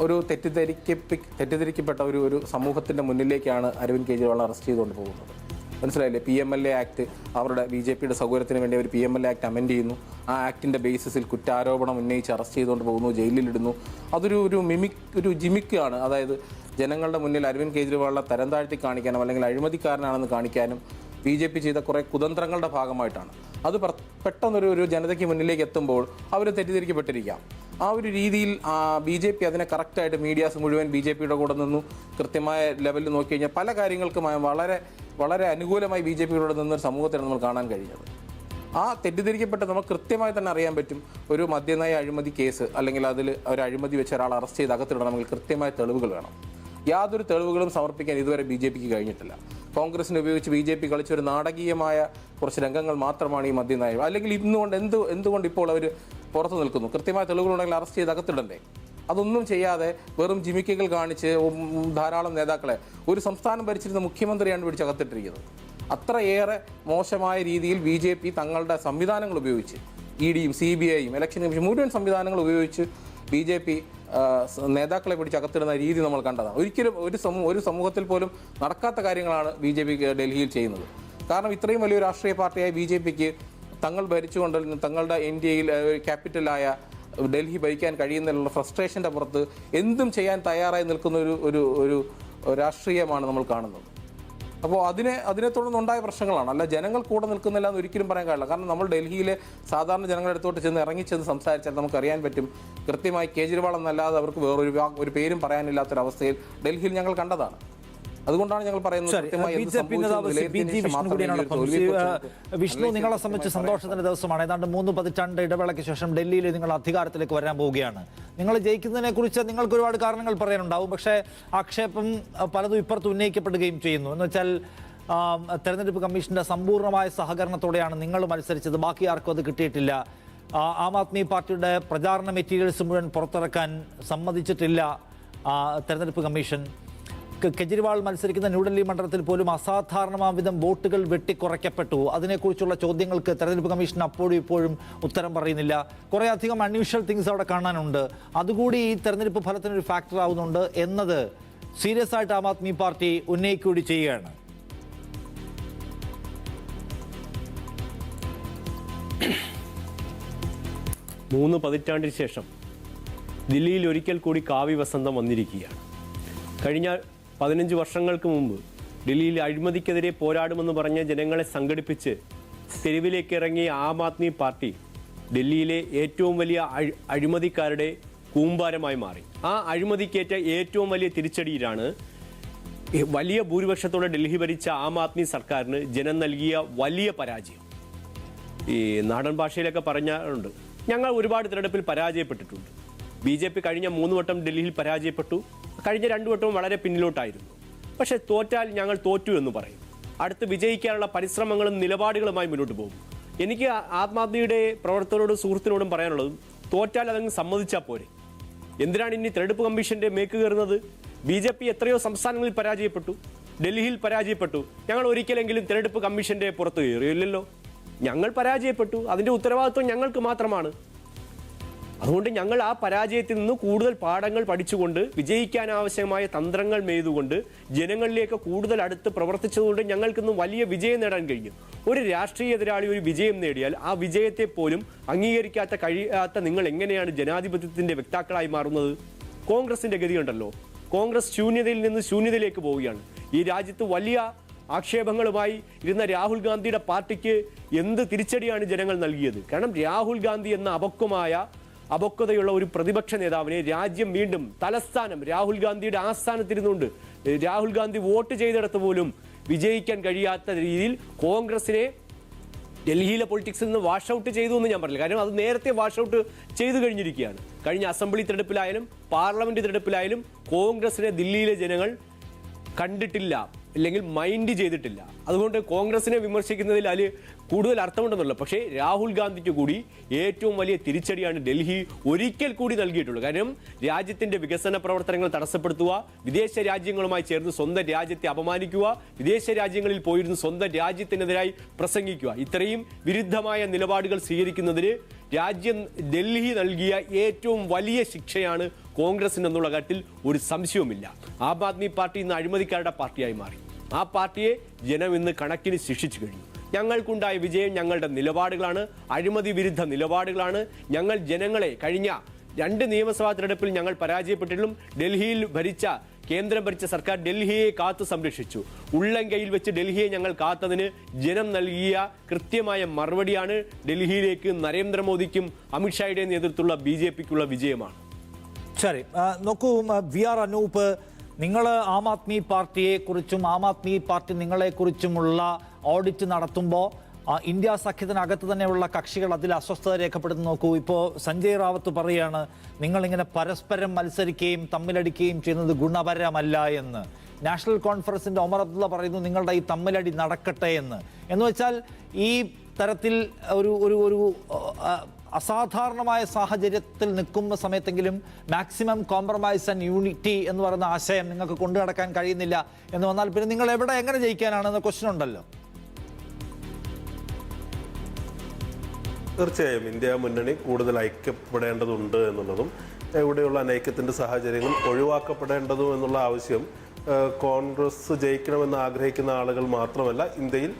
C: ഒരു തെറ്റിദ്ധരിക്കപ്പി തെറ്റിദ്ധരിക്കപ്പെട്ട ഒരു ഒരു സമൂഹത്തിന്റെ മുന്നിലേക്കാണ് അരവിന്ദ് കെജ്രിവാൾ അറസ്റ്റ് ചെയ്തുകൊണ്ട് പോകുന്നത്. മനസ്സിലായില്ലേ? P M L A act അവരുടെ ബി ജെ പിയുടെ സൗകര്യത്തിന് വേണ്ടി അവർ P M L A act amend ചെയ്യുന്നു. ആ ആക്ടിന്റെ ബേസിസിൽ കുറ്റാരോപണം ഉന്നയിച്ച് അറസ്റ്റ് ചെയ്തുകൊണ്ട് പോകുന്നു ജയിലിലിടുന്നു. അതൊരു ഒരു മിമിക് ഒരു ജിമിക്കാണ് അതായത് ജനങ്ങളുടെ മുന്നിൽ അരവിന്ദ് കെജ്രിവാളിനെ തരം താഴ്ത്തി കാണിക്കാനും അല്ലെങ്കിൽ അഴിമതിക്കാരനാണെന്ന് കാണിക്കാനും ബി ജെ പി ചെയ്ത കുറേ കുതന്ത്രങ്ങളുടെ ഭാഗമായിട്ടാണ്. അത് പെട്ടെന്നൊരു ഒരു ജനതയ്ക്ക് മുന്നിലേക്ക് എത്തുമ്പോൾ അവർ തെറ്റിദ്ധരിക്കപ്പെട്ടിരിക്കാം. ആ ഒരു രീതിയിൽ ബി ജെ പി അതിനെ കറക്റ്റായിട്ട് മീഡിയാസ് മുഴുവൻ ബി ജെ പിയുടെ കൂടെ നിന്നു. കൃത്യമായ ലെവലിൽ നോക്കി കഴിഞ്ഞാൽ പല കാര്യങ്ങൾക്കും വളരെ വളരെ അനുകൂലമായി ബി ജെ പിയുടെ നിന്നൊരു സമൂഹത്തെയാണ് നമ്മൾ കാണാൻ കഴിഞ്ഞത്. ആ തെറ്റിദ്ധരിക്കപ്പെട്ട നമുക്ക് കൃത്യമായി തന്നെ അറിയാൻ പറ്റും. ഒരു മദ്യനയ അഴിമതി കേസ് അല്ലെങ്കിൽ അതിൽ ഒരു അഴിമതി വെച്ച ഒരാൾ അറസ്റ്റ് ചെയ്ത് അകത്തിടണമെങ്കിൽ കൃത്യമായ തെളിവുകൾ വേണം. യാതൊരു തെളിവുകളും സമർപ്പിക്കാൻ ഇതുവരെ ബി ജെ പിക്ക് കഴിഞ്ഞിട്ടില്ല. കോൺഗ്രസിനെ ഉപയോഗിച്ച് ബി ജെ പി കളിച്ച ഒരു നാടകീയമായ കുറച്ച് രംഗങ്ങൾ മാത്രമാണ് ഈ മദ്യനയം അല്ലെങ്കിൽ ഇന്നുകൊണ്ട് എന്ത് എന്തുകൊണ്ട് ഇപ്പോൾ അവർ പുറത്തു നിൽക്കുന്നു? കൃത്യമായ തെളിവുകളുണ്ടെങ്കിൽ അറസ്റ്റ് ചെയ്ത് അകത്തിടണ്ടേ? അതൊന്നും ചെയ്യാതെ വെറും ജിമിക്കകൾ കാണിച്ച് ധാരാളം നേതാക്കളെ ഒരു സംസ്ഥാനം ഭരിച്ചിരുന്ന മുഖ്യമന്ത്രിയാണ് പിടിച്ച് അകത്തിട്ടിരിക്കുന്നത്. അത്രയേറെ മോശമായ രീതിയിൽ ബി ജെ പി തങ്ങളുടെ സംവിധാനങ്ങൾ ഉപയോഗിച്ച് ഇ ഡിയും സി ബി ഐയും ഇലക്ഷൻ കമ്മീഷൻ മുഴുവൻ സംവിധാനങ്ങൾ ഉപയോഗിച്ച് ബി ജെ പി നേതാക്കളെ പിടിച്ച് അകത്തിടുന്ന രീതി നമ്മൾ കണ്ടതാണ്. ഒരിക്കലും ഒരു സമൂഹ ഒരു സമൂഹത്തിൽ പോലും നടക്കാത്ത കാര്യങ്ങളാണ് ബി ജെ പി ഡൽഹിയിൽ ചെയ്യുന്നത്. കാരണം ഇത്രയും വലിയ രാഷ്ട്രീയ പാർട്ടിയായ ബി ജെ പിക്ക് തങ്ങൾ ഭരിച്ചുകൊണ്ട് തങ്ങളുടെ ഇന്ത്യയിൽ ക്യാപിറ്റലായ ഡൽഹി ഭരിക്കാൻ കഴിയുന്നതിലുള്ള ഫ്രസ്ട്രേഷന്റെ പുറത്ത് എന്തും ചെയ്യാൻ തയ്യാറായി നിൽക്കുന്ന ഒരു ഒരു ഒരു രാഷ്ട്രീയമാണ് നമ്മൾ കാണുന്നത്. അപ്പോൾ അതിനെ അതിനെ തുടർന്നുണ്ടായ പ്രശ്നങ്ങളാണ്. അല്ല ജനങ്ങൾ കൂടെ നിൽക്കുന്നില്ല എന്ന് ഒരിക്കലും പറയാൻ കഴിയില്ല. കാരണം നമ്മൾ ഡൽഹിയിലെ സാധാരണ ജനങ്ങളുടെ അടുത്തോട്ട് ചെന്ന് ഇറങ്ങി ചെന്ന് സംസാരിച്ചാൽ നമുക്ക് അറിയാൻ പറ്റും. കൃത്യമായി കേജ്രിവാൾ എന്നല്ലാതെ അവർക്ക് വേറൊരു ഒരു പേരും പറയാനില്ലാത്തൊരവസ്ഥയിൽ ഡൽഹിയിൽ ഞങ്ങൾ കണ്ടതാണ്. അതുകൊണ്ടാണ് ഞങ്ങൾ പറയുന്നത്
A: വിഷ്ണു നിങ്ങളെ സംബന്ധിച്ച് സന്തോഷത്തിന്റെ ദിവസമാണ്. ഏതാണ്ട് മൂന്ന് പതിറ്റാണ്ട് ഇടവേളയ്ക്ക് ശേഷം ഡൽഹിയിൽ നിങ്ങൾ അധികാരത്തിലേക്ക് വരാൻ പോവുകയാണ്. നിങ്ങൾ ജയിക്കുന്നതിനെ കുറിച്ച് നിങ്ങൾക്ക് ഒരുപാട് കാരണങ്ങൾ പറയാനുണ്ടാവും. പക്ഷേ ആക്ഷേപം പലതും ഇപ്പുറത്ത് ഉന്നയിക്കപ്പെടുകയും ചെയ്യുന്നു. എന്ന് വെച്ചാൽ തെരഞ്ഞെടുപ്പ് കമ്മീഷന്റെ സമ്പൂർണമായ സഹകരണത്തോടെയാണ് നിങ്ങൾ മത്സരിച്ചത്. ബാക്കി ആർക്കും അത് കിട്ടിയിട്ടില്ല. ആ, ആദ്മി പാർട്ടിയുടെ പ്രചാരണ മെറ്റീരിയൽസ് മുഴുവൻ പുറത്തിറക്കാൻ സമ്മതിച്ചിട്ടില്ല തെരഞ്ഞെടുപ്പ് കമ്മീഷൻ. കെജ്രിവാൾ മത്സരിക്കുന്ന ന്യൂഡൽഹി മണ്ഡലത്തിൽ പോലും അസാധാരണമാവിധം വോട്ടുകൾ വെട്ടിക്കുറയ്ക്കപ്പെട്ടു. അതിനെക്കുറിച്ചുള്ള ചോദ്യങ്ങൾക്ക് തെരഞ്ഞെടുപ്പ് കമ്മീഷൻ അപ്പോഴും ഇപ്പോഴും ഉത്തരം പറയുന്നില്ല. കുറേ അധികം അൺയൂഷ്വൽ തിങ്സ് അവിടെ കാണാനുണ്ട്. അതുകൂടി ഈ തെരഞ്ഞെടുപ്പ് ഫലത്തിനൊരു ഫാക്ടർ ആവുന്നുണ്ട് എന്നത് സീരിയസ് ആയിട്ട് ആം ആദ്മി പാർട്ടി ഉന്നയിക്കൂടി ചെയ്യുകയാണ്.
D: മൂന്ന് പതിറ്റാണ്ടിന് ശേഷം ദില്ലിയിൽ ഒരിക്കൽ കൂടി കാവ്യ വസന്തം വന്നിരിക്കുകയാണ്. കഴിഞ്ഞ പതിനഞ്ച് വർഷങ്ങൾക്ക് മുമ്പ് ഡൽഹിയിൽ അഴിമതിക്കെതിരെ പോരാടുമെന്ന് പറഞ്ഞ ജനങ്ങളെ സംഘടിപ്പിച്ച് തെരുവിലേക്ക് ഇറങ്ങിയ ആം ആദ്മി പാർട്ടി ഡൽഹിയിലെ ഏറ്റവും വലിയ അഴി- അഴിമതിക്കാരുടെ കൂമ്പാരമായി മാറി. ആ അഴിമതിക്കേറ്റ ഏറ്റവും വലിയ തിരിച്ചടിയിലാണ് വലിയ ഭൂരിപക്ഷത്തോടെ ഡൽഹി ഭരിച്ച ആം ആദ്മി സർക്കാരിന് ജനം നൽകിയ വലിയ പരാജയം. ഈ നാടൻ ഭാഷയിലൊക്കെ പറഞ്ഞാറുണ്ട് ഞങ്ങൾ ഒരുപാട് തിരഞ്ഞെടുപ്പിൽ പരാജയപ്പെട്ടിട്ടുണ്ട്. ബി കഴിഞ്ഞ മൂന്ന് വട്ടം ഡൽഹിയിൽ പരാജയപ്പെട്ടു. കഴിഞ്ഞ രണ്ടു വട്ടവും വളരെ പിന്നിലോട്ടായിരുന്നു. പക്ഷെ തോറ്റാൽ ഞങ്ങൾ തോറ്റു എന്ന് പറയും. അടുത്ത് വിജയിക്കാനുള്ള പരിശ്രമങ്ങളും നിലപാടുകളുമായി മുന്നോട്ട് പോകും. എനിക്ക് ആത്മാർത്ഥയുടെ പ്രവർത്തകരോടും സുഹൃത്തിനോടും പറയാനുള്ളതും തോറ്റാൽ അതങ്ങ് സമ്മതിച്ചാൽ പോരെ. എന്തിനാണ് ഇനി തെരഞ്ഞെടുപ്പ് കമ്മീഷന്റെ മേക്ക് കയറുന്നത്? ബി ജെ പി എത്രയോ സംസ്ഥാനങ്ങളിൽ പരാജയപ്പെട്ടു. ഡൽഹിയിൽ പരാജയപ്പെട്ടു. ഞങ്ങൾ ഒരിക്കലെങ്കിലും തെരഞ്ഞെടുപ്പ് കമ്മീഷന്റെ പുറത്ത് കയറിയില്ലല്ലോ. ഞങ്ങൾ പരാജയപ്പെട്ടു. അതിന്റെ ഉത്തരവാദിത്വം ഞങ്ങൾക്ക് മാത്രമാണ്. അതുകൊണ്ട് ഞങ്ങൾ ആ പരാജയത്തിൽ നിന്ന് കൂടുതൽ പാഠങ്ങൾ പഠിച്ചുകൊണ്ട് വിജയിക്കാൻ ആവശ്യമായ തന്ത്രങ്ങൾ മെയ്തുകൊണ്ട് ജനങ്ങളിലേക്ക് കൂടുതൽ അടുത്ത് പ്രവർത്തിച്ചതുകൊണ്ട് ഞങ്ങൾക്കിന്ന് വലിയ വിജയം നേടാൻ കഴിഞ്ഞു. ഒരു രാഷ്ട്രീയ എതിരാളി ഒരു വിജയം നേടിയാൽ ആ വിജയത്തെ പോലും അംഗീകരിക്കാത്ത കഴിയാത്ത നിങ്ങൾ എങ്ങനെയാണ് ജനാധിപത്യത്തിന്റെ വ്യക്താക്കളായി മാറുന്നത്? കോൺഗ്രസിന്റെ ഗതിയുണ്ടല്ലോ. കോൺഗ്രസ് ശൂന്യതയിൽ നിന്ന് ശൂന്യതയിലേക്ക് പോവുകയാണ്. ഈ രാജ്യത്ത് വലിയ ആക്ഷേപങ്ങളുമായി ഇരുന്ന രാഹുൽ ഗാന്ധിയുടെ പാർട്ടിക്ക് എന്ത് തിരിച്ചടിയാണ് ജനങ്ങൾ നൽകിയത്? കാരണം രാഹുൽ ഗാന്ധി എന്ന അപക്വമായ അപക്വതയുള്ള ഒരു പ്രതിപക്ഷ നേതാവിനെ രാജ്യം വീണ്ടും തലസ്ഥാനം രാഹുൽ ഗാന്ധിയുടെ ആസ്ഥാനത്തിരുന്നുകൊണ്ട് രാഹുൽ ഗാന്ധി വോട്ട് ചെയ്തിടത്ത് പോലും വിജയിക്കാൻ കഴിയാത്ത രീതിയിൽ കോൺഗ്രസിനെ ഡൽഹിയിലെ പൊളിറ്റിക്സിൽ നിന്ന് വാഷ് ഔട്ട് ചെയ്തു എന്ന് ഞാൻ പറഞ്ഞില്ല. കാരണം അത് നേരത്തെ വാഷ് ഔട്ട് ചെയ്തു കഴിഞ്ഞിരിക്കുകയാണ്. കഴിഞ്ഞ അസംബ്ലി തിരഞ്ഞെടുപ്പിലായാലും പാർലമെന്റ് തിരഞ്ഞെടുപ്പിലായാലും കോൺഗ്രസിനെ ദില്ലിയിലെ ജനങ്ങൾ കണ്ടിട്ടില്ല. അല്ലെങ്കിൽ മൈൻഡ് ചെയ്തിട്ടില്ല. അതുകൊണ്ട് കോൺഗ്രസിനെ വിമർശിക്കുന്നതിൽ അതിൽ കൂടുതൽ അർത്ഥമുണ്ടെന്നുള്ളത് പക്ഷേ രാഹുൽ ഗാന്ധിക്ക് കൂടി ഏറ്റവും വലിയ തിരിച്ചടിയാണ് ഡൽഹി ഒരിക്കൽ കൂടി നൽകിയിട്ടുള്ളത്. കാരണം രാജ്യത്തിന്റെ വികസന പ്രവർത്തനങ്ങൾ തടസ്സപ്പെടുത്തുക വിദേശ രാജ്യങ്ങളുമായി ചേർന്ന് സ്വന്തം രാജ്യത്തെ അപമാനിക്കുക വിദേശ രാജ്യങ്ങളിൽ പോയിരുന്ന് സ്വന്തം രാജ്യത്തിനെതിരായി പ്രസംഗിക്കുക. ഇത്രയും വിരുദ്ധമായ നിലപാടുകൾ സ്വീകരിക്കുന്നതിന് രാജ്യം ഡൽഹി നൽകിയ ഏറ്റവും വലിയ ശിക്ഷയാണ് കോൺഗ്രസിന് എന്നുള്ള കാര്യത്തിൽ ഒരു സംശയവുമില്ല. ആം ആദ്മി പാർട്ടി ഇന്ന് അഴിമതിക്കാരുടെ പാർട്ടിയായി മാറി. ആ പാർട്ടിയെ ജനം ഇന്ന് കണക്കിന് ശിക്ഷിച്ചു കഴിഞ്ഞു. ഞങ്ങൾക്കുണ്ടായ വിജയം ഞങ്ങളുടെ നിലപാടുകളാണ്. അഴിമതി വിരുദ്ധ നിലപാടുകളാണ്. ഞങ്ങൾ ജനങ്ങളെ കഴിഞ്ഞ രണ്ട് നിയമസഭാ തെരഞ്ഞെടുപ്പിൽ ഞങ്ങൾ പരാജയപ്പെട്ടിട്ടും ഡൽഹിയിൽ ഭരിച്ച കേന്ദ്രം ഭരിച്ച സർക്കാർ ഡൽഹിയെ കാത്തു സംരക്ഷിച്ചു. ഉള്ളംകൈയിൽ വെച്ച് ഡൽഹിയെ ഞങ്ങൾ കാത്തതിന് ജനം നൽകിയ കൃത്യമായ മറുപടിയാണ് ഡൽഹിയിലേക്ക് നരേന്ദ്രമോദിക്കും അമിത്ഷായുടെ നേതൃത്വത്തിലുള്ള ബി ജെ പിക്കുള്ള വിജയമാണ്.
A: ശരി. നോക്കൂ വി ആർ അനൂപ് നിങ്ങൾ ആം ആദ്മി പാർട്ടിയെക്കുറിച്ചും ആം ആദ്മി പാർട്ടി നിങ്ങളെക്കുറിച്ചുമുള്ള ഓഡിറ്റ് നടത്തുമ്പോൾ ഇന്ത്യ സഖ്യത്തിനകത്ത് തന്നെയുള്ള കക്ഷികൾ അതിൽ അസ്വസ്ഥത രേഖപ്പെടുത്തി നോക്കൂ ഇപ്പോൾ സഞ്ജയ് റാവത്ത് പറയാണ് നിങ്ങളിങ്ങനെ പരസ്പരം മത്സരിക്കുകയും തമ്മിലടിക്കുകയും ചെയ്യുന്നത് ഗുണപരമല്ല എന്ന്. നാഷണൽ കോൺഫറൻസിന്റെ ഒമർ അബ്ദുള്ള പറയുന്നു നിങ്ങളുടെ ഈ തമ്മിലടി നടക്കട്ടെ എന്ന്. എന്ന് വെച്ചാൽ ഈ തരത്തിൽ ഒരു ഒരു ഒരു അസാധാരണമായ സാഹചര്യത്തിൽ നിൽക്കുന്ന സമയത്തെങ്കിലും മാക്സിമം കോംപ്രമൈസ് ആൻഡ് യൂണിറ്റി എന്ന് പറയുന്ന ആശയം നിങ്ങൾക്ക് കൊണ്ടു നടക്കാൻ കഴിയുന്നില്ല എന്ന് വന്നാൽ പിന്നെ നിങ്ങൾ എവിടെ എങ്ങനെ ജയിക്കാനാണെന്ന ക്വസ്റ്റ്യൻ ഉണ്ടല്ലോ.
B: തീർച്ചയായും ഇന്ത്യ മുന്നണി കൂടുതൽ ഐക്യപ്പെടേണ്ടതുണ്ട് എന്നുള്ളതും ഇവിടെയുള്ള അനൈക്യത്തിന്റെ സാഹചര്യങ്ങൾ ഒഴിവാക്കപ്പെടേണ്ടതും എന്നുള്ള ആവശ്യം കോൺഗ്രസ് ജയിക്കണമെന്ന് ആഗ്രഹിക്കുന്ന ആളുകൾ മാത്രമല്ല ഇന്ത്യയിൽ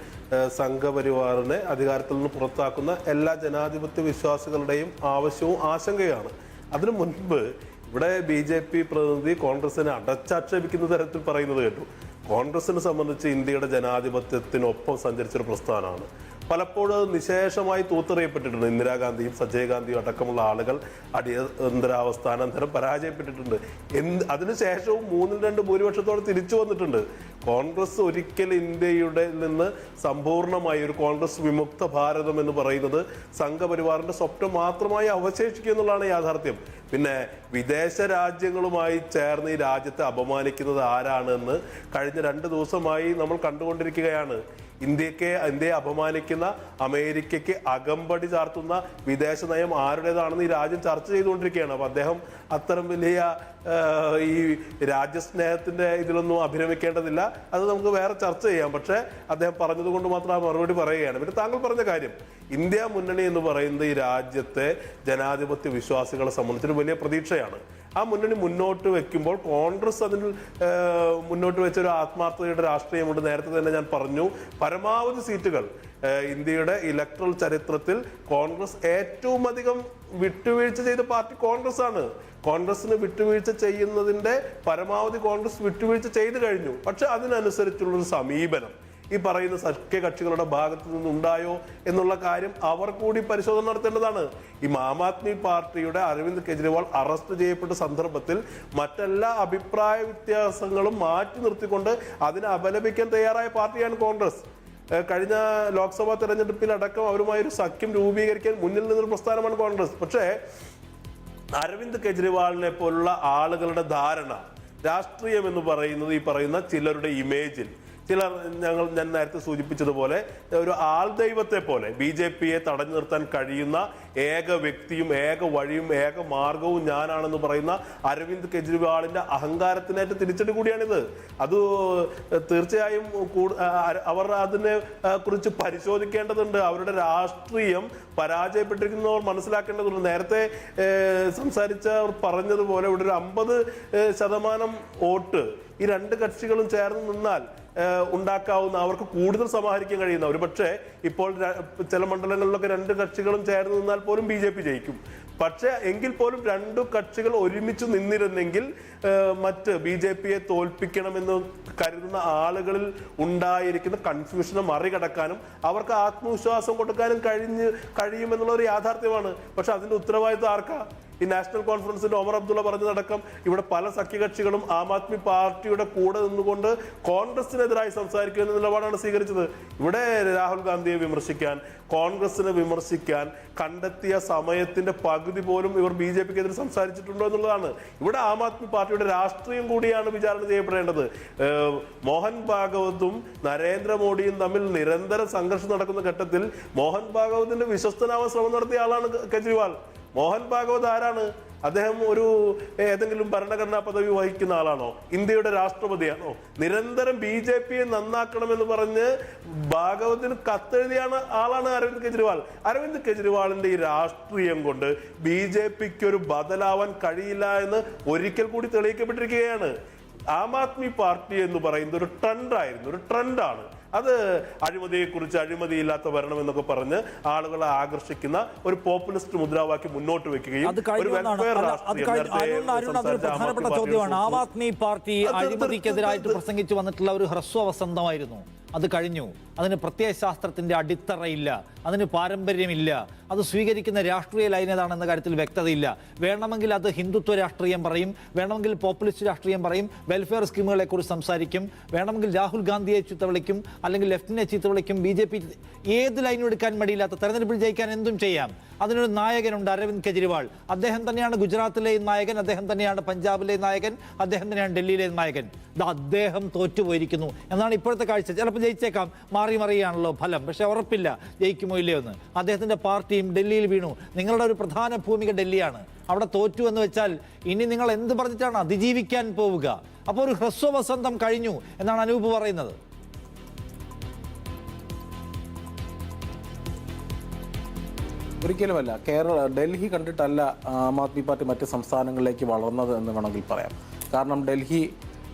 B: സംഘപരിവാറിനെ അധികാരത്തിൽ നിന്ന് പുറത്താക്കുന്ന എല്ലാ ജനാധിപത്യ വിശ്വാസികളുടെയും ആവശ്യവും ആശങ്കയാണ്. അതിനു മുൻപ് ഇവിടെ ബി ജെ പി പ്രതിനിധി കോൺഗ്രസിനെ അടച്ചാക്ഷേപിക്കുന്ന തരത്തിൽ പറയുന്നത് കേട്ടു. കോൺഗ്രസിനെ സംബന്ധിച്ച് ഇന്ത്യയുടെ ജനാധിപത്യത്തിനൊപ്പം സഞ്ചരിച്ചൊരു പ്രസ്ഥാനമാണ്. പലപ്പോഴും നിശേഷമായി തൂത്തെറിയപ്പെട്ടിട്ടുണ്ട്. ഇന്ദിരാഗാന്ധിയും സഞ്ജയ് ഗാന്ധിയും അടക്കമുള്ള ആളുകൾ അടിയന്തരാവസ്ഥാനന്തരം പരാജയപ്പെട്ടിട്ടുണ്ട്. എന്ത് അതിനുശേഷവും മൂന്നിൽ രണ്ട് ഭൂരിപക്ഷത്തോടെ തിരിച്ചു വന്നിട്ടുണ്ട്. കോൺഗ്രസ് ഒരിക്കൽ ഇന്ത്യയുടെ നിന്ന് സമ്പൂർണമായി ഒരു കോൺഗ്രസ് വിമുക്ത ഭാരതം എന്ന് പറയുന്നത് സംഘപരിവാറിന്റെ സ്വപ്നം മാത്രമായി അവശേഷിക്കുക എന്നുള്ളതാണ് യാഥാർത്ഥ്യം. പിന്നെ വിദേശ രാജ്യങ്ങളുമായി ചേർന്ന് ഈ രാജ്യത്തെ അപമാനിക്കുന്നത് ആരാണെന്ന് കഴിഞ്ഞ രണ്ട് ദിവസമായി നമ്മൾ കണ്ടുകൊണ്ടിരിക്കുകയാണ്. ഇന്ത്യയ്ക്ക് ഇന്ത്യയെ അപമാനിക്കുന്ന അമേരിക്കയ്ക്ക് അകമ്പടി ചാർത്തുന്ന വിദേശ നയം ആരുടേതാണെന്ന് ഈ രാജ്യം ചർച്ച ചെയ്തുകൊണ്ടിരിക്കുകയാണ്. അപ്പോൾ അദ്ദേഹം അത്തരം വലിയ ഈ രാജ്യസ്നേഹത്തിന്റെ ഇതിലൊന്നും അഭിനമിക്കേണ്ടതില്ല. അത് നമുക്ക് വേറെ ചർച്ച ചെയ്യാം. പക്ഷേ അദ്ദേഹം പറഞ്ഞതുകൊണ്ട് മാത്രം ആ മറുപടി പറയുകയാണ്. പിന്നെ താങ്കൾ പറഞ്ഞ കാര്യം ഇന്ത്യ മുന്നണി എന്ന് പറയുന്നത് ഈ രാജ്യത്തെ ജനാധിപത്യ വിശ്വാസികളെ സംബന്ധിച്ചൊരു വലിയ പ്രതീക്ഷയാണ്. ആ മുന്നണി മുന്നോട്ട് വെക്കുമ്പോൾ കോൺഗ്രസ് അതിൽ മുന്നോട്ട് വെച്ച ഒരു ആത്മാർത്ഥതയുടെ രാഷ്ട്രീയമുണ്ട്. നേരത്തെ തന്നെ ഞാൻ പറഞ്ഞു പരമാവധി സീറ്റുകൾ ഇന്ത്യയുടെ ഇലക്ട്രൽ ചരിത്രത്തിൽ കോൺഗ്രസ് ഏറ്റവും അധികം വിട്ടുവീഴ്ച ചെയ്ത പാർട്ടി കോൺഗ്രസ് ആണ് കോൺഗ്രസിന് വിട്ടുവീഴ്ച ചെയ്യുന്നതിന്റെ പരമാവധി കോൺഗ്രസ് വിട്ടുവീഴ്ച ചെയ്തു കഴിഞ്ഞു. പക്ഷെ അതിനനുസരിച്ചുള്ളൊരു സമീപനം. ഈ പറയുന്ന സഖ്യകക്ഷികളുടെ ഭാഗത്തു നിന്നുണ്ടായോ എന്നുള്ള കാര്യം അവർ കൂടി പരിശോധന നടത്തേണ്ടതാണ്. ഈ ആം ആദ്മി പാർട്ടിയുടെ അരവിന്ദ് കെജ്രിവാൾ അറസ്റ്റ് ചെയ്യപ്പെട്ട സന്ദർഭത്തിൽ മറ്റെല്ലാ അഭിപ്രായ വ്യത്യാസങ്ങളും മാറ്റി നിർത്തിക്കൊണ്ട് അതിനെ അപലപിക്കാൻ തയ്യാറായ പാർട്ടിയാണ് കോൺഗ്രസ്. കഴിഞ്ഞ ലോക്സഭാ തെരഞ്ഞെടുപ്പിലടക്കം അവരുമായി ഒരു സഖ്യം രൂപീകരിക്കാൻ മുന്നിൽ നിന്നൊരു പ്രസ്ഥാനമാണ് കോൺഗ്രസ്. പക്ഷേ അരവിന്ദ് കെജ്രിവാളിനെ പോലുള്ള ആളുകളുടെ ധാരണ രാഷ്ട്രീയം എന്ന് പറയുന്നത് ഈ പറയുന്ന ചിലരുടെ ഇമേജിൽ ചിലർ ഞങ്ങൾ ഞാൻ നേരത്തെ സൂചിപ്പിച്ചതുപോലെ ഒരു ആൾ ദൈവത്തെ പോലെ ബി ജെ പിയെ തടഞ്ഞു നിർത്താൻ കഴിയുന്ന ഏക വ്യക്തിയും ഏക വഴിയും ഏക മാർഗവും ഞാനാണെന്ന് പറയുന്ന അരവിന്ദ് കെജ്രിവാളിന്റെ അഹങ്കാരത്തിനേറ്റ തിരിച്ചടി കൂടിയാണിത്. അത് തീർച്ചയായും അവർ അതിനെ കുറിച്ച് പരിശോധിക്കേണ്ടതുണ്ട്. അവരുടെ രാഷ്ട്രീയം പരാജയപ്പെട്ടിരിക്കുന്നവർ മനസ്സിലാക്കേണ്ടതുണ്ട്. നേരത്തെ സംസാരിച്ച സംസാരിച്ചവർ പറഞ്ഞതുപോലെ ഇവിടെ ഒരു അമ്പത് ശതമാനം വോട്ട് ഈ രണ്ട് കക്ഷികളും ചേർന്ന് നിന്നാൽ ഉണ്ടാക്കാവുന്ന അവർക്ക് കൂടുതൽ സമാഹരിക്കാൻ കഴിയുന്ന ഒരു പക്ഷേ ഇപ്പോൾ ചില മണ്ഡലങ്ങളിലൊക്കെ രണ്ട് കക്ഷികളും ചേർന്ന് നിന്നാൽ പോലും ബി ജെ പി ജയിക്കും. പക്ഷേ എങ്കിൽ പോലും രണ്ടു കക്ഷികൾ ഒരുമിച്ച് നിന്നിരുന്നെങ്കിൽ മറ്റ് ബി ജെ പിയെ തോൽപ്പിക്കണമെന്ന് കരുതുന്ന ആളുകളിൽ ഉണ്ടായിരിക്കുന്ന കൺഫ്യൂഷനെ മറികടക്കാനും അവർക്ക് ആത്മവിശ്വാസം കൊടുക്കാനും കഴിഞ്ഞ് കഴിയുമെന്നുള്ള ഒരു യാഥാർത്ഥ്യമാണ്. പക്ഷെ അതിന്റെ ഉത്തരവാദിത്വം ആർക്കാ? ഈ നാഷണൽ കോൺഫറൻസിന്റെ ഒമർ അബ്ദുള്ള പറഞ്ഞതടക്കം ഇവിടെ പല സഖ്യകക്ഷികളും ആം ആദ്മി പാർട്ടിയുടെ കൂടെ നിന്നുകൊണ്ട് കോൺഗ്രസിനെതിരായി സംസാരിക്കുക എന്ന നിലപാടാണ് സ്വീകരിച്ചത്. ഇവിടെ രാഹുൽ ഗാന്ധിയെ വിമർശിക്കാൻ കോൺഗ്രസിനെ വിമർശിക്കാൻ കണ്ടെത്തിയ സമയത്തിന്റെ പകുതി പോലും ഇവർ ബി ജെ പിക്കെതിരെ സംസാരിച്ചിട്ടുണ്ടോ എന്നുള്ളതാണ്. ഇവിടെ ആം ആദ്മി പാർട്ടിയുടെ രാഷ്ട്രീയം കൂടിയാണ് വിചാരണ ചെയ്യപ്പെടേണ്ടത്. മോഹൻ ഭാഗവതും നരേന്ദ്രമോദിയും തമ്മിൽ നിരന്തര സംഘർഷം നടക്കുന്ന ഘട്ടത്തിൽ മോഹൻ ഭാഗവതിന്റെ വിശ്വസ്തനാവാൻ ശ്രമം നടത്തിയ ആളാണ് കെജ്രിവാൾ. മോഹൻ ഭാഗവത് ആരാണ്? അദ്ദേഹം ഒരു ഏതെങ്കിലും ഭരണഘടനാ പദവി വഹിക്കുന്ന ആളാണോ? ഇന്ത്യയുടെ രാഷ്ട്രപതിയാണോ? നിരന്തരം ബി ജെ പിയെ നന്നാക്കണമെന്ന് പറഞ്ഞ് ഭാഗവതിന് കത്തെഴുതിയാണ് ആളാണ് അരവിന്ദ് കെജ്രിവാൾ. അരവിന്ദ് കെജ്രിവാളിന്റെ ഈ രാഷ്ട്രീയം കൊണ്ട് ബി ജെ പിക്ക് ഒരു ബദലാവാൻ കഴിയില്ല എന്ന് ഒരിക്കൽ കൂടി തെളിയിക്കപ്പെട്ടിരിക്കുകയാണ്. ആം ആദ്മി പാർട്ടി എന്ന് പറയുന്നത് ഒരു ട്രെൻഡായിരുന്നു ഒരു ട്രെൻഡാണ്. അത് അഴിമതിയെക്കുറിച്ച് അഴിമതിയില്ലാത്ത ഭരണം എന്നൊക്കെ പറഞ്ഞ് ആളുകളെ ആകർഷിക്കുന്ന ഒരു പോപ്പുലിസ്റ്റ് മുദ്രാവാക്യം മുന്നോട്ട് വെക്കുകയും ഒരു ആദ്മി
A: പ്രധാനപ്പെട്ട ചോദ്യമാണ്. ആം ആദ്മി പാർട്ടി അഴിമതിക്കെതിരായിട്ട് പ്രസംഗിച്ചു വന്നിട്ടുള്ള ഒരു ഹ്രസ്വ വസന്തമായിരുന്നു. അത് കഴിഞ്ഞു. അതിന് പ്രത്യയശാസ്ത്രത്തിന്റെ അടിത്തറയില്ല. അതിന് പാരമ്പര്യമില്ല. അത് സ്വീകരിക്കുന്ന രാഷ്ട്രീയ ലൈൻ ഏതാണെന്ന കാര്യത്തിൽ വ്യക്തതയില്ല. വേണമെങ്കിൽ അത് ഹിന്ദുത്വ രാഷ്ട്രീയം പറയും. വേണമെങ്കിൽ പോപ്പുലിസ്റ്റ് രാഷ്ട്രീയം പറയും. വെൽഫെയർ സ്കീമുകളെക്കുറിച്ച് സംസാരിക്കും. വേണമെങ്കിൽ രാഹുൽ ഗാന്ധിയെ ചീത്ത വിളിക്കും. അല്ലെങ്കിൽ ലെഫ്റ്റിനെ ചീത്ത വിളിക്കും. ബി ജെ പി ഏത് ലൈനും എടുക്കാൻ മടിയില്ലാത്ത തെരഞ്ഞെടുപ്പിൽ ജയിക്കാൻ എന്തും ചെയ്യാം. അതിനൊരു നായകനുണ്ട് അരവിന്ദ് കെജ്രിവാൾ. അദ്ദേഹം തന്നെയാണ് ഗുജറാത്തിലെ നായകൻ. അദ്ദേഹം തന്നെയാണ് പഞ്ചാബിലെ നായകൻ. അദ്ദേഹം തന്നെയാണ് ഡൽഹിയിലെ നായകൻ. ഇത് അദ്ദേഹം തോറ്റുപോയിരിക്കുന്നു. എന്നാണ് ഇപ്പോഴത്തെ കാഴ്ച. ചിലപ്പോൾ ജയിച്ചേക്കാം. മാറി മറിയാണല്ലോ ഫലം. പക്ഷേ ഉറപ്പില്ല. ജയിക്കുമോ ഇല്ലയോ എന്ന് അദ്ദേഹത്തിന്റെ പാർട്ടിയും ഡൽഹിയിൽ വീണു. നിങ്ങളുടെ ഒരു പ്രധാന ഭൂമിക ഡൽഹിയാണ്. അവിടെ തോറ്റു എന്ന് വെച്ചാൽ ഇനി നിങ്ങൾ എന്ത് പറഞ്ഞിട്ടാണ് അതിജീവിക്കാൻ പോവുക? അപ്പോൾ ഒരു ഹ്രസ്വ വസന്തം കഴിഞ്ഞു എന്നാണ് അനൂപ് പറയുന്നത്.
C: ഒരിക്കലുമല്ല കേരള ഡൽഹി കണ്ടിട്ടല്ല ആം ആദ്മി പാർട്ടി മറ്റ് സംസ്ഥാനങ്ങളിലേക്ക് വളർന്നത് എന്ന് വേണമെങ്കിൽ പറയാം. കാരണം ഡൽഹി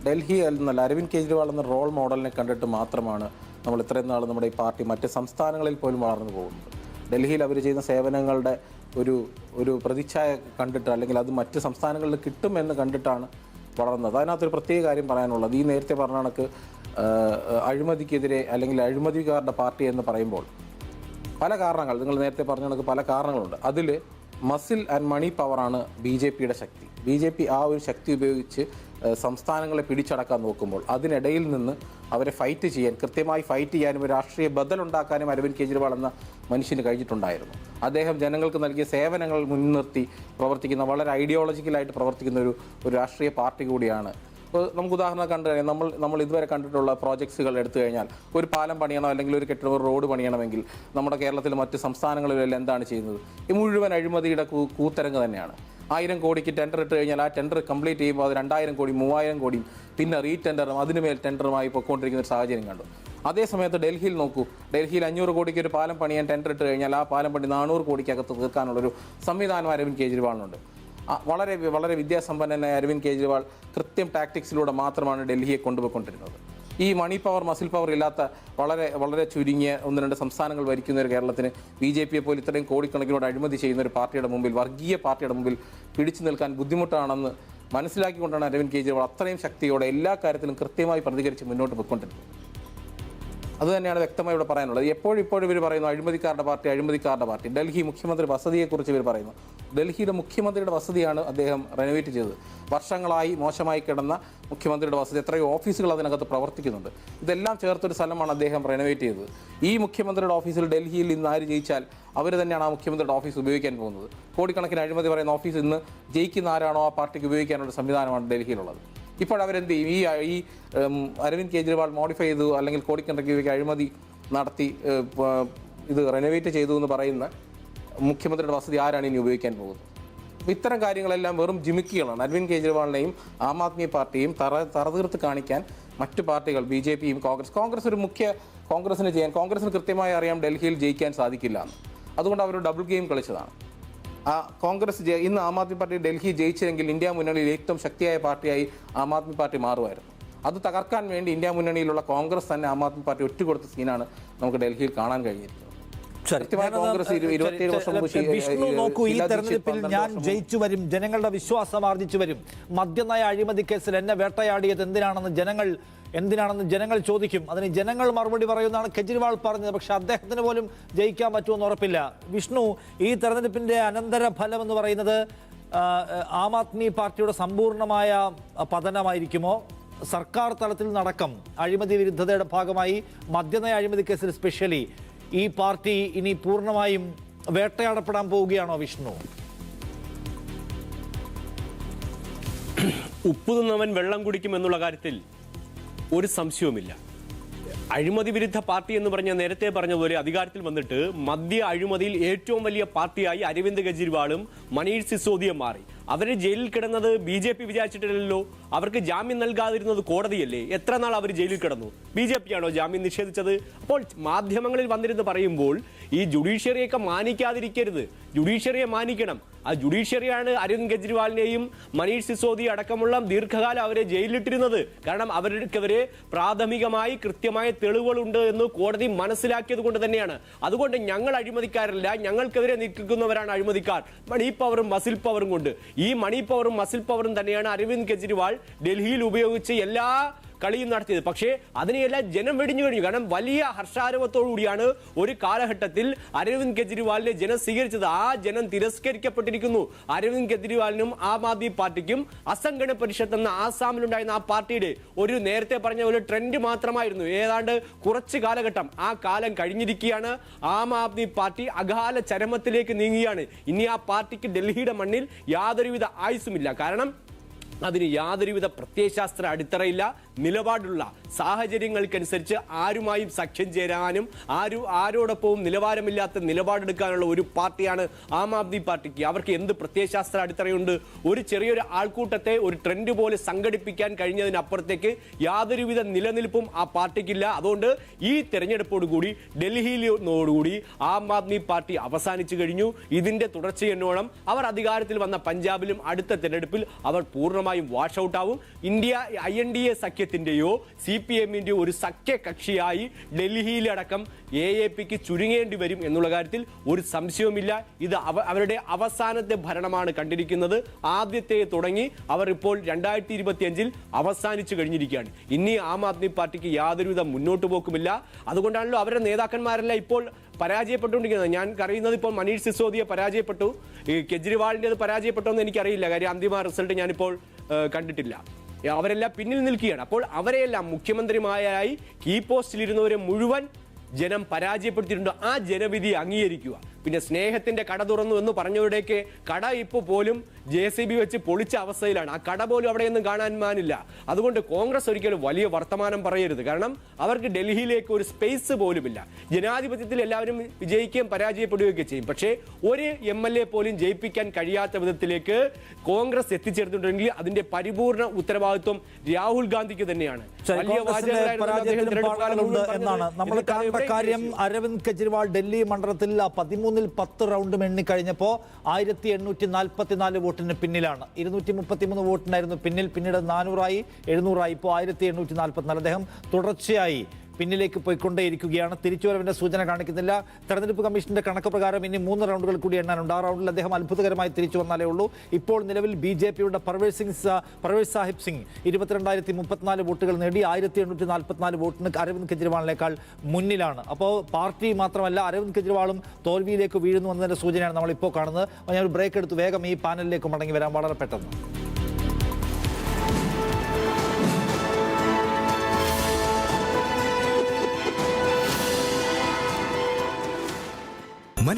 C: ഡൽഹി എന്നല്ല അരവിന്ദ് കെജ്രിവാൾ എന്ന റോൾ മോഡലിനെ കണ്ടിട്ട് മാത്രമാണ് നമ്മൾ ഇത്രയും നാൾ നമ്മുടെ ഈ പാർട്ടി മറ്റ് സംസ്ഥാനങ്ങളിൽ പോലും വളർന്നു പോകുന്നത് ഡൽഹിയിൽ അവർ ചെയ്യുന്ന സേവനങ്ങളുടെ ഒരു ഒരു പ്രതിച്ഛായ കണ്ടിട്ട് അല്ലെങ്കിൽ അത് മറ്റ് സംസ്ഥാനങ്ങളിൽ കിട്ടുമെന്ന് കണ്ടിട്ടാണ് വളർന്നത്. അതിനകത്തൊരു പ്രത്യേക കാര്യം പറയാനുള്ളത്. ഈ നേരത്തെ പറഞ്ഞ കണക്ക് അഴിമതിക്കെതിരെ അല്ലെങ്കിൽ അഴിമതിക്കാരുടെ പാർട്ടി എന്ന് പറയുമ്പോൾ പല കാരണങ്ങൾ നിങ്ങൾ നേരത്തെ പറഞ്ഞ കണക്ക് പല കാരണങ്ങളുണ്ട്. അതിൽ മസിൽ ആൻഡ് മണി പവറാണ് ബി ജെ പിയുടെ ശക്തി. ബി ജെ പി ആ ഒരു ശക്തി ഉപയോഗിച്ച് സംസ്ഥാനങ്ങളെ പിടിച്ചടക്കാൻ നോക്കുമ്പോൾ അതിനിടയിൽ നിന്ന് അവരെ ഫൈറ്റ് ചെയ്യാൻ കൃത്യമായി ഫൈറ്റ് ചെയ്യാനും ഒരു രാഷ്ട്രീയ ബദലുണ്ടാക്കാനും അരവിന്ദ് കെജ്രിവാൾ എന്ന മനുഷ്യന് കഴിഞ്ഞിട്ടുണ്ടായിരുന്നു. അദ്ദേഹം ജനങ്ങൾക്ക് നൽകിയ സേവനങ്ങൾ മുൻനിർത്തി പ്രവർത്തിക്കുന്ന വളരെ ഐഡിയോളജിക്കലായിട്ട് പ്രവർത്തിക്കുന്ന ഒരു ഒരു രാഷ്ട്രീയ പാർട്ടി കൂടിയാണ്. ഇപ്പോൾ നമുക്ക് ഉദാഹരണം കണ്ടു കഴിഞ്ഞാൽ നമ്മൾ നമ്മൾ ഇതുവരെ കണ്ടിട്ടുള്ള പ്രോജക്ട്സുകൾ എടുത്തു കഴിഞ്ഞാൽ ഒരു പാലം പണിയണം അല്ലെങ്കിൽ ഒരു കെട്ടിടം റോഡ് പണിയണമെങ്കിൽ നമ്മുടെ കേരളത്തിൽ മറ്റ് സംസ്ഥാനങ്ങളിലെല്ലാം എന്താണ് ചെയ്യുന്നത്? ഈ മുഴുവൻ അഴിമതിയുടെ കൂത്തരങ്ങ് തന്നെയാണ്. ആയിരം കോടിക്ക് ടെൻഡർ ഇട്ട് കഴിഞ്ഞാൽ ആ ടെൻഡർ കംപ്ലീറ്റ് ചെയ്യുമ്പോൾ അത് രണ്ടായിരം കോടി മൂവായിരം കോടിയും പിന്നെ റീ ടെൻഡറും അതിനുമേൽ ടെൻഡറുമായി പൊയ്ക്കൊണ്ടിരിക്കുന്ന ഒരു സാഹചര്യം കണ്ടു. അതേ സമയത്ത് ഡൽഹിയിൽ നോക്കൂ. ഡൽഹിയിൽ അഞ്ഞൂറ് കോടിക്ക് ഒരു പാലം പണിയാൻ ടെൻഡർ ഇട്ട് കഴിഞ്ഞാൽ ആ പാലം പണി നാനൂറ് കോടിക്കകത്ത് തീർക്കാനുള്ളൊരു സംവിധാനം അരവിന്ദ് കെജ്രിവാളിനുണ്ട്. വളരെ വളരെ വിദ്യാസമ്പന്നനായ അരവിന്ദ് കെജ്രിവാൾ കൃത്യം ടാക്ടിക്സിലൂടെ മാത്രമാണ് ഡൽഹിയെ കൊണ്ടുപോയിക്കൊണ്ടിരുന്നത്. ഈ മണി പവർ മസിൽ പവർ ഇല്ലാത്ത വളരെ വളരെ ചുരുങ്ങിയ ഒന്ന് രണ്ട് സംസ്ഥാനങ്ങൾ ഭരിക്കുന്ന ഒരു കേരളത്തിന് ബി ജെ പിയെ പോലെ ഇത്രയും കോടിക്കണക്കിനോട് അഴിമതി ചെയ്യുന്ന ഒരു പാർട്ടിയുടെ മുമ്പിൽ വർഗീയ പാർട്ടിയുടെ മുമ്പിൽ പിടിച്ചു നിൽക്കാൻ ബുദ്ധിമുട്ടാണെന്ന് മനസ്സിലാക്കിക്കൊണ്ടാണ് അരവിന്ദ് കെജ്രിവാൾ അത്രയും ശക്തിയോടെ എല്ലാ കാര്യത്തിലും കൃത്യമായി പ്രതികരിച്ച് മുന്നോട്ട് പോയിക്കൊണ്ടിരുന്നത് അത് തന്നെയാണ് വ്യക്തമായി ഇവിടെ പറയാനുള്ളത്. എപ്പോഴിപ്പോഴും ഇവർ പറയുന്നു അഴിമതിക്കാരുടെ പാർട്ടി അഴിമതിക്കാരുടെ പാർട്ടി. ഡൽഹി മുഖ്യമന്ത്രി വസതിയെക്കുറിച്ച് ഇവർ പറയുന്നു. ഡൽഹിയുടെ മുഖ്യമന്ത്രിയുടെ വസതിയാണ് അദ്ദേഹം റെനോവേറ്റ് ചെയ്തത്. വർഷങ്ങളായി മോശമായി കിടന്ന മുഖ്യമന്ത്രിയുടെ വസതി എത്രയോ ഓഫീസുകൾ അതിനകത്ത് പ്രവർത്തിക്കുന്നുണ്ട്. ഇതെല്ലാം ചേർത്തൊരു സ്ഥലമാണ് അദ്ദേഹം റെനോവേറ്റ് ചെയ്തത്. ഈ മുഖ്യമന്ത്രിയുടെ ഓഫീസിൽ ഡൽഹിയിൽ ഇന്ന് ആര് ജയിച്ചാൽ അവർ തന്നെയാണ് ആ മുഖ്യമന്ത്രിയുടെ ഓഫീസ് ഉപയോഗിക്കാൻ പോകുന്നത്. കോടിക്കണക്കിന് അഴിമതി പറയുന്ന ഓഫീസ് ഇന്ന് ജയിക്കുന്ന ആരാണോ ആ പാർട്ടിക്ക് ഉപയോഗിക്കാനുള്ള സംവിധാനമാണ് ഡൽഹിയിലുള്ളത്. ഇപ്പോൾ അവരെന്ത് ചെയ്യും ഈ ഈ അരവിന്ദ് കെജ്രിവാൾ മോഡിഫൈ ചെയ്തു അല്ലെങ്കിൽ കോടിക്കണക്കിന് രൂപയ്ക്ക് അഴിമതി നടത്തി ഇത് റെനോവേറ്റ് ചെയ്തു എന്ന് പറയുന്ന മുഖ്യമന്ത്രിയുടെ വസതി ആരാണ് ഇനി ഉപയോഗിക്കാൻ പോകുന്നത്? ഇത്തരം കാര്യങ്ങളെല്ലാം വെറും ജിമിക്കുകളാണ്. അരവിന്ദ് കെജ്രിവാളിനെയും ആം ആദ്മി പാർട്ടിയും തറ തറതീർത്ത് കാണിക്കാൻ മറ്റു പാർട്ടികൾ ബി ജെ പിയും കോൺഗ്രസ് കോൺഗ്രസ് ഒരു മുഖ്യ കോൺഗ്രസിന് ചെയ്യാൻ കോൺഗ്രസിന് കൃത്യമായി അറിയാം ഡൽഹിയിൽ ജയിക്കാൻ സാധിക്കില്ല അതുകൊണ്ട് അവർ ഡബിൾ ഗെയിം കളിച്ചതാണ്. കോൺഗ്രസ് ഇന്ന് ആം ആദ്മി പാർട്ടി ഡൽഹി ജയിച്ചെങ്കിൽ ഇന്ത്യ മുന്നണിയിൽ ഏറ്റവും ശക്തിയായ പാർട്ടിയായി ആം ആദ്മി പാർട്ടി മാറുമായിരുന്നു. അത് തകർക്കാൻ വേണ്ടി ഇന്ത്യ മുന്നണിയിലുള്ള കോൺഗ്രസ് തന്നെ ആം ആദ്മി പാർട്ടി ഒറ്റുകൊടുത്ത സീനാണ് നമുക്ക് ഡൽഹിയിൽ കാണാൻ കഴിഞ്ഞിരിക്കുന്നത്
A: വിഷ്ണു നോക്കൂ ഈ തെരഞ്ഞെടുപ്പിൽ ഞാൻ ജയിച്ചു വരും ജനങ്ങളുടെ വിശ്വാസം ആർജിച്ചു വരും. മദ്യനയ അഴിമതി കേസിൽ എന്നെ വേട്ടയാടിയത് എന്തിനാണെന്ന് ജനങ്ങൾ എന്തിനാണെന്ന് ജനങ്ങൾ ചോദിക്കും. അതിന് ജനങ്ങൾ മറുപടി പറയുമെന്നാണ് കെജ്രിവാൾ പറഞ്ഞത്. പക്ഷെ അദ്ദേഹത്തിന് പോലും ജയിക്കാൻ പറ്റുമെന്ന് ഉറപ്പില്ല. വിഷ്ണു ഈ തെരഞ്ഞെടുപ്പിന്റെ അനന്തര ഫലം എന്ന് പറയുന്നത് ആം ആദ്മി പാർട്ടിയുടെ സമ്പൂർണമായ പതനമായിരിക്കുമോ? സർക്കാർ തലത്തിൽ നടക്കം അഴിമതി വിരുദ്ധതയുടെ ഭാഗമായി മദ്യനയ അഴിമതി കേസിൽ സ്പെഷ്യലി ഈ പാർട്ടി ഇനി പൂർണമായും വേട്ടയാടപ്പെടാൻ പോവുകയാണോ വിഷ്ണു?
D: ഉപ്പ് തിന്നവൻ വെള്ളം കുടിക്കും എന്നുള്ള കാര്യത്തിൽ ഒരു സംശയവുമില്ല. അഴിമതി വിരുദ്ധ പാർട്ടി എന്ന് പറഞ്ഞ നേരത്തെ പറഞ്ഞ പോലെ അധികാരത്തിൽ വന്നിട്ട് മദ്യ അഴിമതിയിൽ ഏറ്റവും വലിയ പാർട്ടിയായി അരവിന്ദ് കെജ്രിവാളും മനീഷ് സിസോദിയും മാറി. അവർ ജയിലിൽ കിടന്നത് ബി ജെ പി വിചാരിച്ചിട്ടില്ലല്ലോ. അവർക്ക് ജാമ്യം നൽകാതിരുന്നത് കോടതിയല്ലേ? എത്ര നാൾ അവർ ജയിലിൽ കിടന്നു? ബി ജെ പി ആണോ ജാമ്യം നിഷേധിച്ചത്? അപ്പോൾ മാധ്യമങ്ങളിൽ വന്നിരുന്ന് പറയുമ്പോൾ ഈ ജുഡീഷ്യറിയൊക്കെ മാനിക്കാതിരിക്കരുത്. ജുഡീഷ്യറിയെ മാനിക്കണം. ആ ജുഡീഷ്യറിയാണ് അരവിന്ദ് കെജ്രിവാളിനെയും മനീഷ് സിസോദിയും അടക്കമുള്ള ദീർഘകാലം അവരെ ജയിലിലിട്ടിരുന്നത്. കാരണം അവർക്കെതിരെ പ്രാഥമികമായി കൃത്യമായ തെളിവുകളുണ്ട് എന്ന് കോടതി മനസ്സിലാക്കിയത് കൊണ്ട് തന്നെയാണ്. അതുകൊണ്ട് ഞങ്ങൾ അഴിമതിക്കാരല്ല ഞങ്ങൾക്കെതിരെ നിൽക്കുന്നവരാണ് അഴിമതിക്കാർ. മണി പവറും മസിൽ പവറും കൊണ്ട് ഈ മണി പവറും മസിൽ പവറും തന്നെയാണ് അരവിന്ദ് കെജ്രിവാൾ ഡൽഹിയിൽ ഉപയോഗിച്ച് എല്ലാ കളിയും നടത്തിയത്. പക്ഷേ അതിനെയെല്ലാം ജനം വെടിഞ്ഞു കഴിഞ്ഞു. കാരണം വലിയ ഹർഷാരവത്തോടുകൂടിയാണ് ഒരു കാലഘട്ടത്തിൽ അരവിന്ദ് കെജ്രിവാളിനെ ജനം സ്വീകരിച്ചത്. ആ ജനം തിരസ്കരിക്കപ്പെട്ടിരിക്കുന്നു. അരവിന്ദ് കെജ്രിവാളിനും ആം ആദ്മി പാർട്ടിക്കും അസംഘടന പരിഷത്ത് എന്ന ആസാമിലുണ്ടായിരുന്ന ആ പാർട്ടിയുടെ ഒരു നേരത്തെ പറഞ്ഞ ഒരു ട്രെൻഡ് മാത്രമായിരുന്നു. ഏതാണ്ട് കുറച്ച് കാലഘട്ടം ആ കാലം കഴിഞ്ഞിരിക്കുകയാണ്. ആം ആദ്മി പാർട്ടി അകാല ചരമത്തിലേക്ക് നീങ്ങുകയാണ്. ഇനി ആ പാർട്ടിക്ക് ഡൽഹിയുടെ മണ്ണിൽ യാതൊരുവിധ ആയുസുമില്ല കാരണം അതിന് യാതൊരുവിധ പ്രത്യയശാസ്ത്ര അടിത്തറയില്ല. നിലപാടുള്ള സാഹചര്യങ്ങൾക്കനുസരിച്ച് ആരുമായും സഖ്യം ചേരാനും ആരും ആരോടൊപ്പവും നിലവാരമില്ലാത്ത നിലപാടെടുക്കാനുള്ള ഒരു പാർട്ടിയാണ് ആം ആദ്മി പാർട്ടിക്ക്. അവർക്ക് എന്ത് പ്രത്യയശാസ്ത്ര അടിത്തറയുണ്ട്? ഒരു ചെറിയൊരു ആൾക്കൂട്ടത്തെ ഒരു ട്രെൻഡ് പോലെ സംഘടിപ്പിക്കാൻ കഴിഞ്ഞതിനപ്പുറത്തേക്ക് യാതൊരുവിധ നിലനിൽപ്പും ആ പാർട്ടിക്കില്ല. അതുകൊണ്ട് ഈ തെരഞ്ഞെടുപ്പോടുകൂടി ഡൽഹിയിലോടുകൂടി ആം ആദ്മി പാർട്ടി അവസാനിച്ചു കഴിഞ്ഞു. ഇതിന്റെ തുടർച്ചയെന്നോണം അവർ അധികാരത്തിൽ വന്ന പഞ്ചാബിലും അടുത്ത തെരഞ്ഞെടുപ്പിൽ അവർ പൂർണമായും wash out India I N D A സഖ്യത്തിന്റെയോ C P എമ്മിന്റെയോ ഒരു സഖ്യ കക്ഷിയായി ഡൽഹിയിലടക്കം എ എ പിക്ക് ചുരുങ്ങേണ്ടി വരും എന്നുള്ള കാര്യത്തിൽ ഒരു സംശയവുമില്ല. ഇത് അവ അവരുടെ അവസാനത്തെ ഭരണമാണ് കണ്ടിരിക്കുന്നത്. ആദ്യത്തെ തുടങ്ങി അവർ ഇപ്പോൾ രണ്ടായിരത്തി ഇരുപത്തി അഞ്ചിൽ അവസാനിച്ചു കഴിഞ്ഞിരിക്കുകയാണ്. ഇനി ആം ആദ്മി പാർട്ടിക്ക് യാതൊരുവിധ മുന്നോട്ട് പോക്കുമില്ല. അതുകൊണ്ടാണല്ലോ അവരുടെ നേതാക്കന്മാരെല്ലാം ഇപ്പോൾ പരാജയപ്പെട്ടുകൊണ്ടിരിക്കുന്നത്. ഞാൻ അറിയുന്നത് ഇപ്പോൾ മനീഷ് സിസോദിയെ പരാജയപ്പെട്ടു. ഈ കെജ്രിവാളിന്റെത് പരാജയപ്പെട്ടോ എന്ന് എനിക്കറിയില്ല. കാര്യം അന്തിമ റിസൾട്ട് ഞാനിപ്പോൾ കണ്ടിട്ടില്ല. അവരെല്ലാം പിന്നിൽ നിൽക്കുകയാണ്. അപ്പോൾ അവരെയെല്ലാം മുഖ്യമന്ത്രിമാരായി കീ പോസ്റ്റിലിരുന്നവരെ മുഴുവൻ ജനം പരാജയപ്പെടുത്തിയിട്ടുണ്ട്. ആ ജനവിധി അംഗീകരിക്കുക. പിന്നെ സ്നേഹത്തിന്റെ കട തുറന്നു എന്ന് പറഞ്ഞവരുടെയൊക്കെ കട ഇപ്പോൾ പോലും ജെ സി ബി വെച്ച് പൊളിച്ച അവസ്ഥയിലാണ്. ആ കട പോലും അവിടെയൊന്നും കാണാൻ മാനില്ല. അതുകൊണ്ട് കോൺഗ്രസ് ഒരിക്കലും വലിയ വർത്തമാനം പറയരുത്. കാരണം അവർക്ക് ഡൽഹിയിലേക്ക് ഒരു സ്പേസ് പോലുമില്ല. ജനാധിപത്യത്തിൽ എല്ലാവരും വിജയിക്കുകയും പരാജയപ്പെടുകയൊക്കെ ചെയ്യും. പക്ഷേ ഒരു എം എൽ എ പോലും ജയിപ്പിക്കാൻ കഴിയാത്ത വിധത്തിലേക്ക് കോൺഗ്രസ് എത്തിച്ചേർന്നിട്ടുണ്ടെങ്കിൽ അതിന്റെ പരിപൂർണ ഉത്തരവാദിത്വം രാഹുൽ ഗാന്ധിക്ക് തന്നെയാണ്.
A: എന്നാണ് നമ്മൾ കാര്യം അരവിന്ദ് കെജ്രിവാൾ ഡൽഹി മണ്ഡലത്തിൽ ആ പതിമൂന്നിൽ പത്ത് റൗണ്ടും എണ്ണിക്കഴിഞ്ഞപ്പോൾ ആയിരത്തി എണ്ണൂറ്റി നാൽപ്പത്തിനാല് വോട്ടിന് പിന്നിലാണ്. ഇരുന്നൂറ്റി മുപ്പത്തിമൂന്ന് വോട്ടിനായിരുന്നു പിന്നിൽ. പിന്നീട് നാനൂറായി എഴുന്നൂറായി. ഇപ്പോൾ ആയിരത്തി എണ്ണൂറ്റി നാൽപ്പത്തിനാല് അദ്ദേഹം തുടർച്ചയായി പിന്നിലേക്ക് പോയിക്കൊണ്ടേയിരിക്കുകയാണ്. തിരിച്ചുവരവിന്റെ സൂചന കാണിക്കുന്നില്ല. തെരഞ്ഞെടുപ്പ് കമ്മീഷന്റെ കണക്ക് പ്രകാരം ഇനി മൂന്ന് റൗണ്ടുകൾ കൂടി എണ്ണാനുണ്ട്. ആ റൗണ്ടിൽ അദ്ദേഹം അത്ഭുതകരമായി തിരിച്ചു വന്നാലേ ഉള്ളൂ. ഇപ്പോൾ നിലവിൽ ബി ജെ പിയുടെ പർവേഷ് സിംഗ് പർവേഷ് സാഹിബ് സിംഗ് ഇരുപത്തിരണ്ടായിരത്തി മുപ്പത്തിനാല് വോട്ടുകൾ നേടി ആയിരത്തി എണ്ണൂറ്റി നാൽപ്പത്തിനാല് വോട്ടിന് അരവിന്ദ് കെജ്രിവാളിനേക്കാൾ മുന്നിലാണ്. അപ്പോൾ പാർട്ടി മാത്രമല്ല അരവിന്ദ് കെജ്രിവാളും തോൽവിയിലേക്ക് വീഴുന്നു എന്നതിന്റെ സൂചനയാണ് നമ്മൾ ഇപ്പോൾ കാണുന്നത്. ഞാൻ ഒരു ബ്രേക്ക് എടുത്ത്. വേഗം ഈ പാനലിലേക്ക് മടങ്ങി വരാൻ വളരെ പെട്ടെന്ന്.